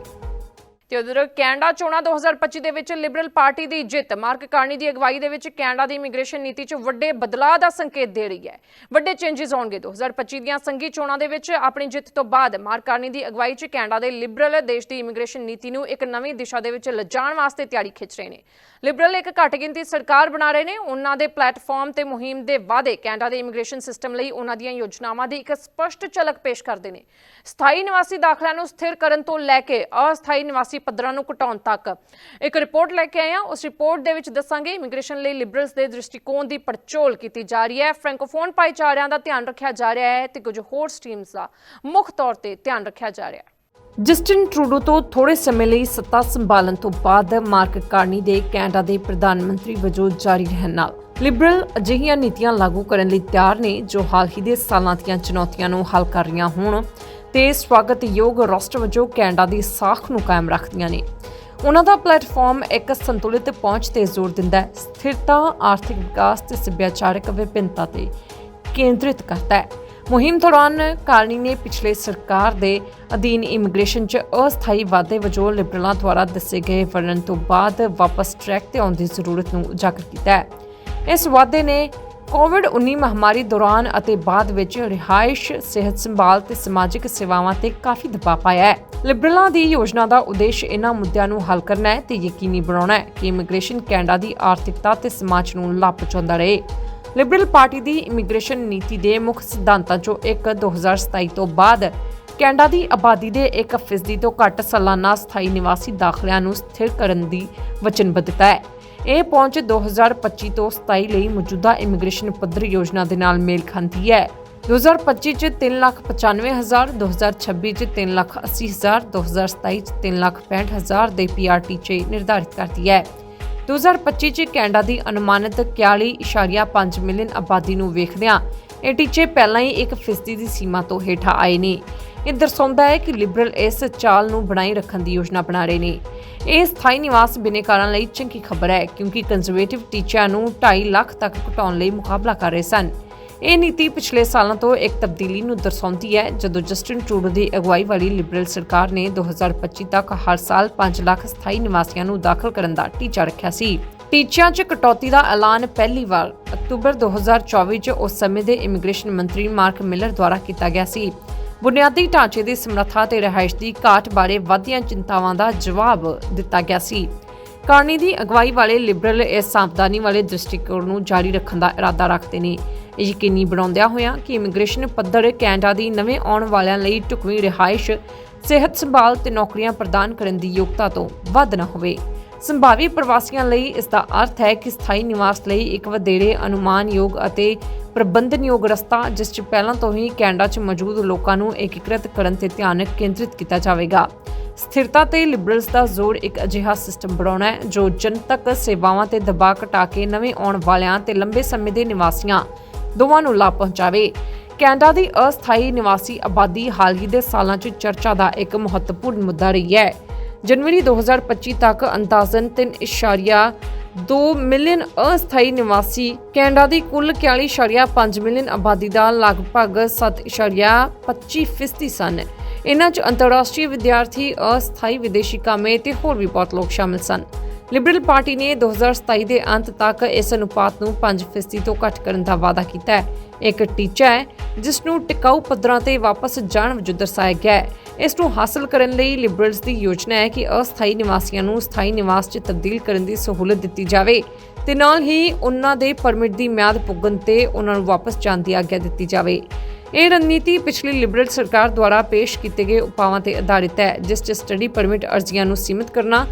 ਤੇ ਉਧਰ ਕੈਨੇਡਾ ਚੋਣਾਂ 2025 ਦੇ ਵਿੱਚ ਲਿਬਰਲ ਪਾਰਟੀ ਦੀ ਜਿੱਤ। ਮਾਰਕ ਕਾਰਨੀ ਦੀ ਅਗਵਾਈ ਦੇ ਵਿੱਚ ਕੈਨੇਡਾ ਦੀ ਇਮੀਗ੍ਰੇਸ਼ਨ ਨੀਤੀ 'ਚ ਵੱਡੇ ਬਦਲਾਅ ਦਾ ਸੰਕੇਤ ਦੇ ਰਹੀ ਹੈ। ਵੱਡੇ ਚੇਂਜਸ ਆਉਣਗੇ 2025 ਦੀਆਂ ਸੰਘੀ ਚੋਣਾਂ ਦੇ ਵਿੱਚ ਆਪਣੀ ਜਿੱਤ ਤੋਂ ਬਾਅਦ ਮਾਰਕ ਕਾਰਨੀ ਦੀ ਅਗਵਾਈ 'ਚ ਕੈਨੇਡਾ ਦੇ ਲਿਬਰਲ ਦੇਸ਼ ਦੀ ਇਮੀਗ੍ਰੇਸ਼ਨ ਨੀਤੀ ਨੂੰ ਇੱਕ ਨਵੀਂ ਦਿਸ਼ਾ ਦੇ ਵਿੱਚ ਲਿਜਾਣ ਵਾਸਤੇ ਤਿਆਰੀ ਖਿੱਚ ਰਹੇ ਨੇ। ਲਿਬਰਲ ਇੱਕ ਘੱਟ ਗਿਣਤੀ ਸਰਕਾਰ ਬਣਾ ਰਹੇ ਨੇ। ਉਹਨਾਂ ਦੇ ਪਲੇਟਫਾਰਮ ਤੇ ਮੁਹਿੰਮ ਦੇ ਵਾਅਦੇ ਕੈਨੇਡਾ ਦੇ ਇਮੀਗ੍ਰੇਸ਼ਨ ਸਿਸਟਮ ਲਈ ਉਹਨਾਂ ਦੀਆਂ ਯੋਜਨਾਵਾਂ ਦੀ ਇੱਕ ਸਪਸ਼ਟ ਝਲਕ ਪੇਸ਼ ਕਰਦੇ ਨੇ। ਸਥਾਈ ਨਿਵਾਸੀ ਦਾਖਲਿਆਂ ਨੂੰ ਸਥਿਰ ਕਰਨ ਤੋਂ ਲੈ ਕੇ ਅਸਥਾਈ ਨਿਵਾਸੀ ਪੱਧਰਾਂ ਨੂੰ ਘਟਾਉਣ ਤੱਕ। ਇੱਕ ਰਿਪੋਰਟ ਲੈ ਕੇ ਆਏ ਹਾਂ। ਉਸ ਰਿਪੋਰਟ ਦੇ ਵਿੱਚ ਦੱਸਾਂਗੇ, ਇਮੀਗ੍ਰੇਸ਼ਨ ਲਈ ਲਿਬਰਲਸ ਦੇ ਦ੍ਰਿਸ਼ਟੀਕੋਣ ਦੀ ਪੜਚੋਲ ਕੀਤੀ ਜਾ ਰਹੀ ਹੈ। ਫ੍ਰੈਂਕੋਫੋਨ ਭਾਈਚਾਰਿਆਂ ਦਾ ਧਿਆਨ ਰੱਖਿਆ ਜਾ ਰਿਹਾ ਹੈ ਤੇ ਕੁਝ ਹੋਰ ਸਟ੍ਰੀਮਸ ਦਾ ਮੁੱਖ ਤੌਰ ਤੇ ਧਿਆਨ ਰੱਖਿਆ ਜਾ ਰਿਹਾ ਹੈ। ਜਸਟਿਨ ਟਰੂਡੋ ਤੋਂ ਥੋੜੇ ਸਮੇਂ ਲਈ ਸੱਤਾ ਸੰਭਾਲਣ ਤੋਂ ਬਾਅਦ ਮਾਰਕ ਕਾਰਨੀ ਦੇ ਕੈਨੇਡਾ ਦੇ ਪ੍ਰਧਾਨ ਮੰਤਰੀ ਵਜੋਂ ਜਾਰੀ ਰਹਿਣ ਨਾਲ। ਲਿਬਰਲ ਅਜਿਹੀਆਂ ਨੀਤੀਆਂ ਲਾਗੂ ਕਰਨ ਲਈ ਤਿਆਰ ਨੇ, ਜੋ ਹਾਲ ਹੀ ਦੇ ਸਾਲਾਂ ਦੀਆਂ ਚੁਣੌਤੀਆਂ ਨੂੰ ਹੱਲ ਕਰ ਰਹੀਆਂ ਹੋਣ। ਤੇ ਸਵਾਗਤਯੋਗ ਰਾਸ਼ਟਰ ਵਜੋਂ ਕੈਨੇਡਾ ਦੀ ਸਾਖ ਨੂੰ ਕਾਇਮ ਰੱਖਦੀਆਂ ਨੇ। ਉਹਨਾਂ ਦਾ ਪਲੇਟਫਾਰਮ ਇੱਕ ਸੰਤੁਲਿਤ ਪਹੁੰਚ ਤੇ ਜ਼ੋਰ ਦਿੰਦਾ ਹੈ। ਸਥਿਰਤਾ, ਆਰਥਿਕ ਵਿਕਾਸ ਤੇ ਸੱਭਿਆਚਾਰਕ ਵਿਭਿੰਨਤਾ ਤੇ ਕੇਂਦਰਿਤ ਕਰਦਾ ਹੈ। ਮੁਹਿੰਮ ਦੌਰਾਨ ਕਾਰਨੀ ਨੇ ਪਿਛਲੇ ਸਰਕਾਰ ਦੇ ਅਧੀਨ ਇਮੀਗ੍ਰੇਸ਼ਨ 'ਚ ਅਸਥਾਈ ਵਾਧੇ ਵਜੋਂ ਲਿਬਰਲਾਂ ਦੁਆਰਾ ਦੱਸੇ ਗਏ ਵਰਣਨ ਤੋਂ ਬਾਅਦ ਵਾਪਸ ਟਰੈਕ ਤੇ ਆਉਣ ਦੀ ਜ਼ਰੂਰਤ ਨੂੰ ਉਜਾਗਰ ਕੀਤਾ ਹੈ। ਇਸ ਵਾਅਦੇ ਨੇ ਕੋਵਿਡ-19 ਮਹਾਮਾਰੀ ਦੌਰਾਨ ਅਤੇ ਬਾਅਦ ਵਿੱਚ ਰਿਹਾਇਸ਼, ਸਿਹਤ ਸੰਭਾਲ ਤੇ ਸਮਾਜਿਕ ਸੇਵਾਵਾਂ ਤੇ ਕਾਫੀ ਦਬਾਅ ਪਾਇਆ ਹੈ। ਲਿਬਰਲਾਂ ਦੀ ਯੋਜਨਾ ਦਾ ਉਦੇਸ਼ ਇਹਨਾਂ ਮੁੱਦਿਆਂ ਨੂੰ ਹੱਲ ਕਰਨਾ ਹੈ ਤੇ ਯਕੀਨੀ ਬਣਾਉਣਾ ਹੈ ਕਿ ਇਮੀਗ੍ਰੇਸ਼ਨ ਕੈਨੇਡਾ ਦੀ ਆਰਥਿਕਤਾ ਤੇ ਸਮਾਜ ਨੂੰ ਲਾਭ ਪਹੁੰਚਾਉਂਦਾ ਰਹੇ। ਲਿਬਰਲ ਪਾਰਟੀ ਦੀ ਇਮੀਗ੍ਰੇਸ਼ਨ ਨੀਤੀ ਦੇ ਮੁੱਖ ਸਿਧਾਂਤਾਂ ਚੋਂ ਇੱਕ 2027 ਤੋਂ ਬਾਅਦ ਕੈਨੇਡਾ ਦੀ ਆਬਾਦੀ ਦੇ 1% ਤੋਂ ਘੱਟ ਸਾਲਾਨਾ ਸਥਾਈ ਨਿਵਾਸੀ ਦਾਖਲਿਆਂ ਨੂੰ ਸਥਿਰ ਕਰਨ ਦੀ ਵਚਨਬੱਧਤਾ ਹੈ। ਇਹ ਪਹੁੰਚ 2025 ਤੋਂ 27 ਲਈ ਮੌਜੂਦਾ ਇਮੀਗ੍ਰੇਸ਼ਨ ਪੱਧਰ ਯੋਜਨਾ ਦੇ ਨਾਲ ਮੇਲ ਖਾਂਦੀ ਹੈ। 2025 ਚ 395000 2026 ਚ 380000 2027 ਚ 365000 ਦੇ ਪੀਆਰਟੀ ਚ ਨਿਰਧਾਰਿਤ ਕਰਦੀ ਹੈ। 2025 ਚ ਕੈਨੇਡਾ ਦੀ ਅਨੁਮਾਨਿਤ 41.5 ਮਿਲੀਅਨ ਆਬਾਦੀ ਨੂੰ ਵੇਖਦਿਆਂ, ਇਹ ਟੀਚੇ ਪਹਿਲਾਂ ਹੀ 1 ਫੀਸਦੀ ਦੀ ਸੀਮਾ ਤੋਂ ਹੇਠਾਂ ਆਏ ਨੇ। ਇਹ ਦਰਸਾਉਂਦਾ ਹੈ ਕਿ ਲਿਬਰਲ ਇਸ ਚਾਲ ਨੂੰ ਬਣਾਈ ਰੱਖਣ ਦੀ ਯੋਜਨਾ ਬਣਾ ਰਹੇ ਨੇ। ਇਹ ਸਥਾਈ ਨਿਵਾਸ ਬਿਨੇਕਾਰਾਂ ਲਈ ਚੰਗੀ ਖਬਰ ਹੈ, ਕਿਉਂਕਿ ਕੰਜ਼ਰਵੇਟਿਵ ਟੀਚਿਆਂ ਨੂੰ 2.5 ਲੱਖ ਤੱਕ ਘਟਾਉਣ ਲਈ ਮੁਕਾਬਲਾ ਕਰ ਰਹੇ ਸਨ। ਇਹ ਨੀਤੀ ਪਿਛਲੇ ਸਾਲਾਂ ਤੋਂ ਇੱਕ ਤਬਦੀਲੀ ਨੂੰ ਦਰਸਾਉਂਦੀ ਹੈ, ਜਦੋਂ ਜਸਟਿਨ ਟਰੂਡੋ ਦੀ ਅਗਵਾਈ ਵਾਲੀ ਲਿਬਰਲ ਸਰਕਾਰ ਨੇ 2025 ਤੱਕ ਹਰ ਸਾਲ 5 ਲੱਖ ਸਥਾਈ ਨਿਵਾਸੀਆਂ ਨੂੰ ਦਾਖਲ ਕਰਨ ਦਾ ਟੀਚਾ ਰੱਖਿਆ ਸੀ। ਟੀਚਿਆਂ 'ਚ ਕਟੌਤੀ ਦਾ ਐਲਾਨ ਪਹਿਲੀ ਵਾਰ ਅਕਤੂਬਰ 2024 'ਚ ਉਸ ਸਮੇਂ ਦੇ ਇਮੀਗ੍ਰੇਸ਼ਨ ਮੰਤਰੀ ਮਾਰਕ ਮਿਲਰ ਦੁਆਰਾ ਕੀਤਾ ਗਿਆ ਸੀ। ਬੁਨਿਆਦੀ ਢਾਂਚੇ ਦੀ ਸਮਰੱਥਾ ਤੇ ਰਿਹਾਇਸ਼ ਦੀ ਘਾਟ ਬਾਰੇ ਵਧੀਆਂ ਚਿੰਤਾਵਾਂ ਦਾ ਜਵਾਬ ਦਿੱਤਾ ਗਿਆ ਸੀ। ਕਾਰਨੀ ਦੀ ਅਗਵਾਈ ਵਾਲੇ ਲਿਬਰਲ ਇਸ ਸਾਵਧਾਨੀ ਵਾਲੇ ਦ੍ਰਿਸ਼ਟੀਕੋਣ ਨੂੰ ਜਾਰੀ ਰੱਖਣ ਦਾ ਇਰਾਦਾ ਰੱਖਦੇ ਨੇ। ਇਹ ਯਕੀਨੀ ਬਣਾਉਂਦਿਆਂ ਹੋਇਆਂ ਕਿ ਇਮੀਗ੍ਰੇਸ਼ਨ ਪੱਧਰ ਕੈਨੇਡਾ ਦੀ ਨਵੇਂ ਆਉਣ ਵਾਲਿਆਂ ਲਈ ਢੁਕਵੀਂ ਰਿਹਾਇਸ਼ ਸਿਹਤ ਸੰਭਾਲ ਤੇ ਨੌਕਰੀਆਂ ਪ੍ਰਦਾਨ ਕਰਨ ਦੀ ਯੋਗਤਾ ਤੋਂ ਵੱਧ ਨਾ ਹੋਵੇ। ਸੰਭਾਵੀ ਪ੍ਰਵਾਸੀਆਂ ਲਈ ਇਸ ਦਾ ਅਰਥ ਹੈ ਕਿ ਸਥਾਈ ਨਿਵਾਸ ਲਈ ਇੱਕ ਵਧੇਰੇ ਅਨੁਮਾਨਯੋਗ ਅਤੇ ਪ੍ਰਬੰਧਨਯੋਗ ਰਸਤਾ, ਜਿਸ 'ਚ ਪਹਿਲਾਂ ਤੋਂ ਹੀ ਕੈਨੇਡਾ 'ਚ ਮੌਜੂਦ ਲੋਕਾਂ ਨੂੰ ਏਕੀਕ੍ਰਿਤ ਕਰਨ ਤੇ ਧਿਆਨ ਕੇਂਦਰਿਤ ਕੀਤਾ ਜਾਵੇਗਾ। ਸਥਿਰਤਾ ਤੇ ਲਿਬਰਲਸ ਦਾ ਜ਼ੋਰ ਇੱਕ ਅਜਿਹਾ ਸਿਸਟਮ ਬਣਾਉਣਾ ਹੈ, ਜੋ ਜਨਤਕ ਸੇਵਾਵਾਂ ਤੇ ਦਬਾਅ ਘਟਾ ਕੇ ਨਵੇਂ ਆਉਣ ਵਾਲਿਆਂ ਤੇ ਲੰਬੇ ਸਮੇਂ ਦੇ ਨਿਵਾਸੀਆਂ ਦੋਵਾਂ ਨੂੰ ਲਾਭ ਪਹੁੰਚਾਵੇ। ਕੈਨੇਡਾ ਦੀ ਅਸਥਾਈ ਨਿਵਾਸੀ ਆਬਾਦੀ ਹਾਲ ਹੀ ਦੇ ਸਾਲਾਂ 'ਚ ਚਰਚਾ ਦਾ ਇੱਕ ਮਹੱਤਵਪੂਰਨ ਮੁੱਦਾ ਰਹੀ ਹੈ। ਜਨਵਰੀ 2025 ਤੱਕ ਅੰਦਾਜ਼ਨ 3.2 ਮਿਲੀਅਨ ਅਸਥਾਈ ਨਿਵਾਸੀ, ਕੈਨੇਡਾ ਦੀ ਕੁੱਲ 41.5 ਮਿਲੀਅਨ ਆਬਾਦੀ ਦਾ ਲਗਭਗ 7.25% ਸਨ। ਇਨ੍ਹਾਂ 'ਚ ਅੰਤਰਰਾਸ਼ਟਰੀ ਵਿਦਿਆਰਥੀ, ਅਸਥਾਈ ਵਿਦੇਸ਼ੀ ਕਾਮੇ ਤੇ ਹੋਰ ਵੀ ਬਹੁਤ ਲੋਕ ਸ਼ਾਮਿਲ ਸਨ। ਲਿਬਰਲ ਪਾਰਟੀ ਨੇ 2027 ਦੇ ਅੰਤ ਤੱਕ ਇਸ ਅਨੁਪਾਤ ਨੂੰ 5% ਤੋਂ ਘੱਟ ਕਰਨ ਦਾ ਵਾਅਦਾ ਕੀਤਾ ਹੈ। ਇੱਕ ਟੀਚਾ ਹੈ, ਜਿਸ ਨੂੰ ਟਿਕਾਊ ਪੱਧਰਾਂ ਤੇ ਵਾਪਸ ਜਾਣ ਵਜੋਂ ਦਰਸਾਇਆ ਗਿਆ ਹੈ। ਇਸ ਨੂੰ ਹਾਸਲ ਕਰਨ ਲਈ ਲਿਬਰਲਸ ਦੀ ਯੋਜਨਾ ਹੈ ਕਿ ਅਸਥਾਈ ਨਿਵਾਸੀਆਂ ਨੂੰ ਸਥਾਈ ਨਿਵਾਸ 'ਚ ਤਬਦੀਲ ਕਰਨ ਦੀ ਸਹੂਲਤ ਦਿੱਤੀ ਜਾਵੇ ਤੇ ਨਾਲ ਹੀ ਉਹਨਾਂ ਦੇ ਪਰਮਿਟ ਦੀ ਮਿਆਦ ਪੁੱਗਣ ਤੇ ਉਹਨਾਂ ਨੂੰ ਵਾਪਸ ਜਾਣ ਦੀ ਆਗਿਆ ਦਿੱਤੀ ਜਾਵੇ। ਇਹ ਰਣਨੀਤੀ ਪਿਛਲੀ ਲਿਬਰਲ ਸਰਕਾਰ ਦੁਆਰਾ ਪੇਸ਼ ਕੀਤੇ ਗਏ ਉਪਾਵਾਂ ਤੇ ਆਧਾਰਿਤ ਹੈ, ਜਿਸ 'ਚ ਸਟੱਡੀ ਪਰਮਿਟ ਅਰਜ਼ੀਆਂ ਨੂੰ ਸੀਮਿਤ ਕਰਨਾ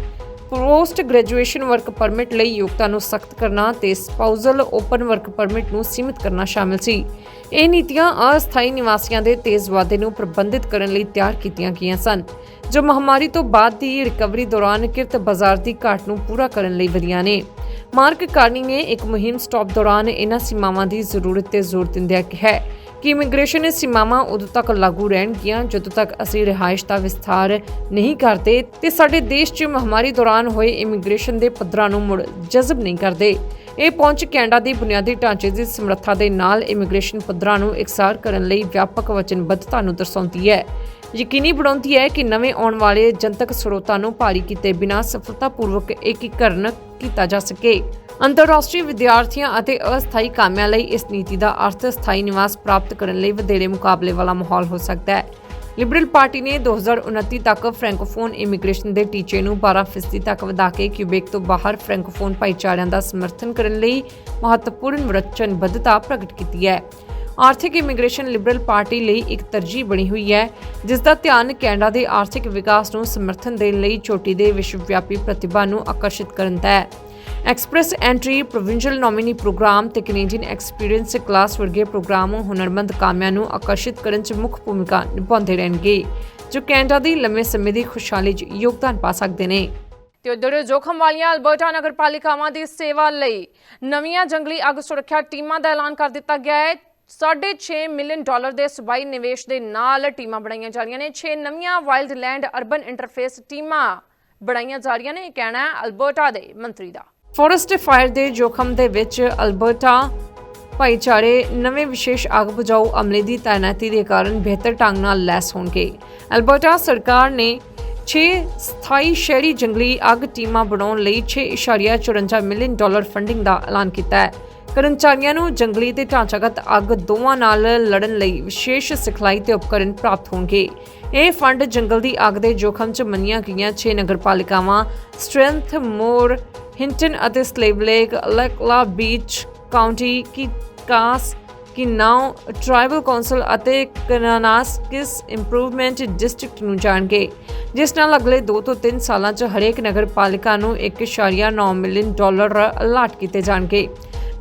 ਪੋਸਟ ਗ੍ਰੈਜੂਏਸ਼ਨ ਵਰਕ ਪਰਮਿਟ ਲਈ ਯੋਗਤਾ ਨੂੰ ਸਖਤ ਕਰਨਾ ਤੇ ਸਪਾਊਜ਼ਲ ਓਪਨ ਵਰਕ ਪਰਮਿਟ ਨੂੰ ਸੀਮਿਤ ਕਰਨਾ ਸ਼ਾਮਿਲ ਸੀ। ਇਹ ਨੀਤੀਆਂ ਅਸਥਾਈ ਨਿਵਾਸੀਆਂ ਦੇ ਤੇਜ਼ ਵਾਧੇ ਨੂੰ ਪ੍ਰਬੰਧਿਤ ਕਰਨ ਲਈ ਤਿਆਰ ਕੀਤੀਆਂ ਗਈਆਂ ਸਨ, ਜੋ ਮਹਾਮਾਰੀ ਤੋਂ ਬਾਅਦ ਦੀ ਰਿਕਵਰੀ ਦੌਰਾਨ ਕਿਰਤ ਬਾਜ਼ਾਰ ਦੀ ਘਾਟ ਨੂੰ ਪੂਰਾ ਕਰਨ ਲਈ ਵਧੀਆਂ ਨੇ। ਮਾਰਕ ਕਾਰਨੀ ਨੇ ਇੱਕ ਮੁਹਿੰਮ ਸਟਾਪ ਦੌਰਾਨ ਇਹਨਾਂ ਸੀਮਾਵਾਂ ਦੀ ਜ਼ਰੂਰਤ ਤੇ ਜ਼ੋਰ ਦਿੰਦਿਆਂ ਕਿਹਾ ਕਿ ਇਮੀਗ੍ਰੇਸ਼ਨ ਸੀਮਾਵਾਂ ਉਦੋਂ ਤੱਕ ਲਾਗੂ ਰਹਿਣਗੀਆਂ ਜਦੋਂ ਤੱਕ ਅਸੀਂ ਰਿਹਾਇਸ਼ ਦਾ ਵਿਸਥਾਰ ਨਹੀਂ ਕਰਦੇ ਤੇ ਸਾਡੇ ਦੇਸ਼ 'ਚ ਮਹਾਮਾਰੀ ਦੌਰਾਨ ਹੋਏ ਇਮੀਗ੍ਰੇਸ਼ਨ ਦੇ ਪੱਧਰਾਂ ਨੂੰ ਮੁੜ ਜਜ਼ਬ ਨਹੀਂ ਕਰਦੇ। ਇਹ ਪਹੁੰਚ ਕੈਨੇਡਾ ਦੀ ਬੁਨਿਆਦੀ ਢਾਂਚੇ ਦੀ ਸਮਰੱਥਾ ਦੇ ਨਾਲ ਇਮੀਗ੍ਰੇਸ਼ਨ ਪੱਧਰਾਂ ਨੂੰ ਇਕਸਾਰ ਕਰਨ ਲਈ ਵਿਆਪਕ ਵਚਨਬੱਧਤਾ ਨੂੰ ਦਰਸਾਉਂਦੀ ਹੈ। ਯਕੀਨੀ ਬਣਾਉਂਦੀ ਹੈ ਕਿ ਨਵੇਂ ਆਉਣ ਵਾਲੇ ਜਨਤਕ ਸਰੋਤਾਂ ਨੂੰ ਭਾਰੀ ਕੀਤੇ ਬਿਨਾਂ ਸਫਲਤਾਪੂਰਵਕ ਏਕੀਕਰਨ ਕੀਤਾ ਜਾ ਸਕੇ। ਅੰਤਰਰਾਸ਼ਟਰੀ ਵਿਦਿਆਰਥੀਆਂ ਅਤੇ ਅਸਥਾਈ ਕਾਮਿਆਂ ਲਈ ਇਸ ਨੀਤੀ ਦਾ ਅਰਥ ਸਥਾਈ ਨਿਵਾਸ ਪ੍ਰਾਪਤ ਕਰਨ ਲਈ ਵਧੇਰੇ ਮੁਕਾਬਲੇ ਵਾਲਾ ਮਾਹੌਲ ਹੋ ਸਕਦਾ ਹੈ। ਲਿਬਰਲ ਪਾਰਟੀ ਨੇ 2029 ਤੱਕ ਫ੍ਰੈਂਕੋਫੋਨ ਇਮੀਗ੍ਰੇਸ਼ਨ ਦੇ ਟੀਚੇ ਨੂੰ 12% ਤੱਕ ਵਧਾ ਕੇ ਕਿਊਬੇਕ ਤੋਂ ਬਾਹਰ ਫ੍ਰੈਂਕੋਫੋਨ ਭਾਈਚਾਰਿਆਂ ਦਾ ਸਮਰਥਨ ਕਰਨ ਲਈ ਮਹੱਤਵਪੂਰਨ ਵਚਨਬੱਧਤਾ ਪ੍ਰਗਟ ਕੀਤੀ ਹੈ। ਆਰਥਿਕ ਇਮੀਗ੍ਰੇਸ਼ਨ ਲਿਬਰਲ ਪਾਰਟੀ ਲਈ ਇੱਕ ਤਰਜੀਹ ਬਣੀ ਹੋਈ ਹੈ ਜਿਸ ਦਾ ਧਿਆਨ ਕੈਨੇਡਾ ਦੇ ਆਰਥਿਕ ਵਿਕਾਸ ਨੂੰ ਸਮਰਥਨ ਦੇਣ ਲਈ ਚੋਟੀ ਦੇ ਵਿਸ਼ਵਵਿਆਪੀ ਪ੍ਰਤਿਭਾ ਨੂੰ ਆਕਰਸ਼ਿਤ ਕਰਨ ਦਾ ਹੈ। Express entry provincial nominee program ਤੇ ਕੈਨੇਡੀਅਨ ਐਕਸਪੀਰੀਅੰਸ ਕਲਾਸ ਵਰਗੇ ਪ੍ਰੋਗਰਾਮ ਹੁਨਰਮੰਦ ਕਾਮਿਆਂ ਨੂੰ ਆਕਰਸ਼ਿਤ ਕਰਨ 'ਚ ਮੁੱਖ ਭੂਮਿਕਾ ਨਿਭਾਉਂਦੇ ਰਹਿਣਗੇ, ਜੋ ਕੈਨੇਡਾ ਦੀ ਲੰਮੇ ਸਮੇਂ ਦੀ ਖੁਸ਼ਹਾਲੀ 'ਚ ਯੋਗਦਾਨ ਪਾ ਸਕਦੇ ਨੇ। ਤੇ ਉਧਰ ਜੋਖਮ ਵਾਲੀਆਂ ਅਲਬਰਟਾ ਨਗਰਪਾਲਿਕਾਵਾਂ ਦੀ ਸੇਵਾ ਲਈ ਨਵੀਆਂ ਜੰਗਲੀ ਅੱਗ ਸੁਰੱਖਿਆ ਟੀਮਾਂ ਦਾ ਐਲਾਨ ਕਰ ਦਿੱਤਾ ਗਿਆ ਹੈ। 6.5 ਮਿਲੀਅਨ ਡਾਲਰ ਦੇ ਸਬਾਈ ਨਿਵੇਸ਼ ਦੇ ਨਾਲ ਟੀਮਾਂ ਬਣਾਈਆਂ ਜਾ ਰਹੀਆਂ ਨੇ। 6 ਨਵੀਆਂ ਵਾਈਲਡ ਲੈਂਡ ਅਰਬਨ ਇੰਟਰਫੇਸ ਟੀਮਾਂ ਬਣਾਈਆਂ ਜਾ ਰਹੀਆਂ ਨੇ, ਇਹ ਕਹਿਣਾ ਹੈ ਅਲਬਰਟਾ ਦੇ ਮੰਤਰੀ ਦਾ। ਫੋਰੈਸਟ ਫਾਇਰ ਦੇ ਜੋਖਮ ਦੇ ਵਿੱਚ ਅਲਬਰਟਾ ਭਾਈਚਾਰੇ ਨਵੇਂ ਵਿਸ਼ੇਸ਼ ਅੱਗ ਬੁਝਾਊ ਅਮਲੇ ਦੀ ਤਾਇਨਾਤੀ ਦੇ ਕਾਰਨ ਬਿਹਤਰ ਢੰਗ ਨਾਲ ਲੈਸ ਹੋਣਗੇ। ਅਲਬਰਟਾ ਸਰਕਾਰ ਨੇ 6 ਸਥਾਈ ਸ਼ਹਿਰੀ ਜੰਗਲੀ ਅੱਗ ਟੀਮਾਂ ਬਣਾਉਣ ਲਈ 6.54 ਮਿਲੀਅਨ ਡਾਲਰ ਫੰਡਿੰਗ ਦਾ ਐਲਾਨ ਕੀਤਾ ਹੈ। ਕਰਮਚਾਰੀਆਂ ਨੂੰ ਜੰਗਲੀ ਤੇ ਢਾਂਚਾਗਤ ਅੱਗ ਦੋਵਾਂ ਨਾਲ ਲੜਨ ਲਈ ਵਿਸ਼ੇਸ਼ ਸਿਖਲਾਈ ਤੇ ਉਪਕਰਨ ਪ੍ਰਾਪਤ ਹੋਣਗੇ। ਇਹ ਫੰਡ ਜੰਗਲ ਦੀ ਅੱਗ ਦੇ ਜੋਖਮ 'ਚ ਮੰਨੀਆਂ ਗਈਆਂ 6 ਨਗਰਪਾਲਿਕਾਵਾਂ ਸਟਰੈਂਥ ਮੋਰ ਹਿੰਟਨ ਅਤੇ Slave Lake ਅਲਕਲਾ beach, county Kee Tas Kee Now Tribal council ਅਤੇ ਕਨਾਨਾਸਕਿਸ ਇੰਪਰੂਵਮੈਂਟ ਡਿਸਟ੍ਰਿਕਟ ਨੂੰ ਜਾਣਗੇ, ਜਿਸ ਨਾਲ ਅਗਲੇ 2 ਤੋਂ 3 ਸਾਲਾਂ 'ਚ ਹਰੇਕ ਨਗਰਪਾਲਿਕਾ ਨੂੰ 1.9 ਮਿਲੀਅਨ ਡਾਲਰ ਅਲਾਟ ਕੀਤੇ ਜਾਣਗੇ।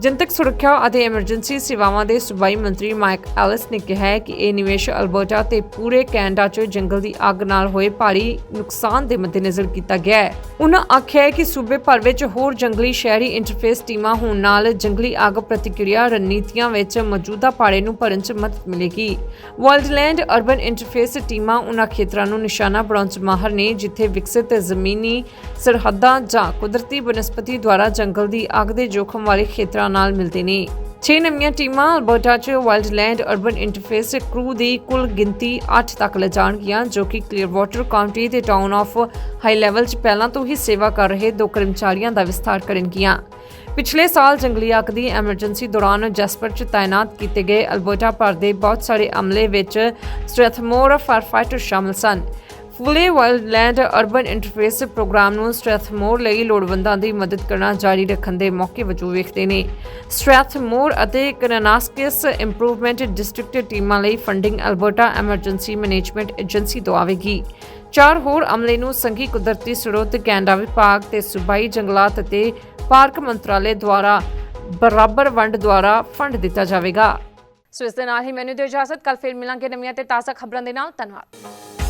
ਜਨਤਕ ਸੁਰੱਖਿਆ ਅਤੇ ਐਮਰਜੈਂਸੀ ਸੇਵਾਵਾਂ ਦੇ ਸੂਬਾਈ ਮੰਤਰੀ ਮਾਈਕ ਐਲਿਸ ਨੇ ਕਿਹਾ ਹੈ ਕਿ ਇਹ ਨਿਵੇਸ਼ ਅਲਬਰਟਾ ਤੇ ਪੂਰੇ ਕੈਨੇਡਾ 'ਚ ਜੰਗਲ ਦੀ ਅੱਗ ਨਾਲ ਹੋਏ ਭਾਰੀ ਨੁਕਸਾਨ ਦੇ ਮੱਦੇਨਜ਼ਰ ਕੀਤਾ ਗਿਆ ਹੈ। ਉਹਨਾਂ ਆਖਿਆ ਹੈ ਕਿ ਸੂਬੇ ਭਰ ਵਿੱਚ ਹੋਰ ਜੰਗਲੀ ਸ਼ਹਿਰੀ ਇੰਟਰਫੇਸ ਟੀਮਾਂ ਹੋਣ ਨਾਲ ਜੰਗਲੀ ਅੱਗ ਪ੍ਰਤੀਕਿਰਿਆ ਰਣਨੀਤੀਆਂ ਵਿੱਚ ਮੌਜੂਦਾ ਪਾੜੇ ਨੂੰ ਭਰਨ 'ਚ ਮਦਦ ਮਿਲੇਗੀ। ਵਾਈਲਡਲੈਂਡ ਅਰਬਨ ਇੰਟਰਫੇਸ ਟੀਮਾਂ ਉਹਨਾਂ ਖੇਤਰਾਂ ਨੂੰ ਨਿਸ਼ਾਨਾ ਬਣਾਉਣ 'ਚ ਮਾਹਰ ਨੇ, ਜਿੱਥੇ ਵਿਕਸਿਤ ਜ਼ਮੀਨੀ ਸਰਹੱਦਾਂ ਜਾਂ ਕੁਦਰਤੀ ਬਨਸਪਤੀ ਦੁਆਰਾ ਜੰਗਲ ਦੀ ਅੱਗ ਦੇ ਜੋਖਮ ਵਾਲੇ ਖੇਤਰਾਂ ਨਾਲ ਮਿਲਦੇ ਨੇ 6 ਨਵੀਆਂ ਟੀਮਾਂ ਅਲਬਰਟਾ 'ਚ ਵਾਈਲਡਲੈਂਡ ਅਰਬਨ ਇੰਟਰਫੇਸ ਕਰੂ ਦੀ ਕੁੱਲ ਗਿਣਤੀ 8 ਤੱਕ ਲੈ ਜਾਣਗੀਆਂ, ਜੋ ਕਿ ਕਲੀਅਰਵਾਟਰ ਕਾਉਂਟੀ ਤੇ ਟਾਊਨ ਆਫ ਹਾਈ ਲੈਵਲ 'ਚ ਪਹਿਲਾਂ ਤੋਂ ਹੀ ਸੇਵਾ ਕਰ ਰਹੇ ਦੋ ਕਰਮਚਾਰੀਆਂ ਦਾ ਵਿਸਥਾਰ ਕਰਨਗੀਆਂ। ਪਿਛਲੇ ਸਾਲ ਜੰਗਲੀ ਅੱਗ ਦੀ ਐਮਰਜੈਂਸੀ ਦੌਰਾਨ ਜੈਸਪਰ 'ਚ ਤਾਇਨਾਤ ਕੀਤੇ ਗਏ ਅਲਬਰਟਾ ਭਰ ਦੇ ਬਹੁਤ ਸਾਰੇ ਅਮਲੇ ਵਿੱਚ ਸਟ੍ਰੈਥਮੋਰ ਫਾਇਰਫਾਈਟਰ ਸ਼ਾਮਲ ਸਨ। ਫੁੱਲੇ ਵਾਈਲਡਲੈਂਡ ਅਰਬਨ ਇੰਟਰਫੇਸ ਪ੍ਰੋਗਰਾਮ ਨੂੰ ਸਟ੍ਰੈਥਮੋਰ ਲਈ ਲੋੜਵੰਦਾਂ ਦੀ ਮਦਦ ਕਰਨਾ ਜਾਰੀ ਰੱਖਣ ਦੇ ਮੌਕੇ ਵਜੋਂ ਵੇਖਦੇ ਨੇ। ਸਟ੍ਰੈਥਮੋਰ ਅਤੇ ਕਨਾਨਾਸਕਿਸ ਇੰਪਰੂਵਮੈਂਟ ਡਿਸਟ੍ਰਿਕਟ ਟੀਮਾਂ ਲਈ funding Alberta emergency management agency ਤੋਂ ਆਵੇਗੀ। ਚਾਰ ਹੋਰ ਅਮਲੇ ਨੂੰ ਸੰਘੀ ਕੁਦਰਤੀ ਸਰੋਤ ਕੈਨੇਡਾ ਵਿਭਾਗ ਤੇ ਸੂਬਾਈ ਜੰਗਲਾਤ ਅਤੇ ਪਾਰਕ ਮੰਤਰਾਲੇ ਦੁਆਰਾ ਬਰਾਬਰ ਵੰਡ ਦੁਆਰਾ ਫੰਡ ਦਿੱਤਾ ਜਾਵੇਗਾ। ਸੋ ਇਸ ਦੇ ਨਾਲ ਹੀ ਮੈਨੂੰ ਦਿਓ ਇਜਾਜ਼ਤ। ਕੱਲ ਫਿਰ ਮਿਲਾਂਗੇ ਨਵੀਆਂ ਤੇ ਤਾਜ਼ਾ ਖਬਰਾਂ ਦੇ ਨਾਲ। ਧੰਨਵਾਦ।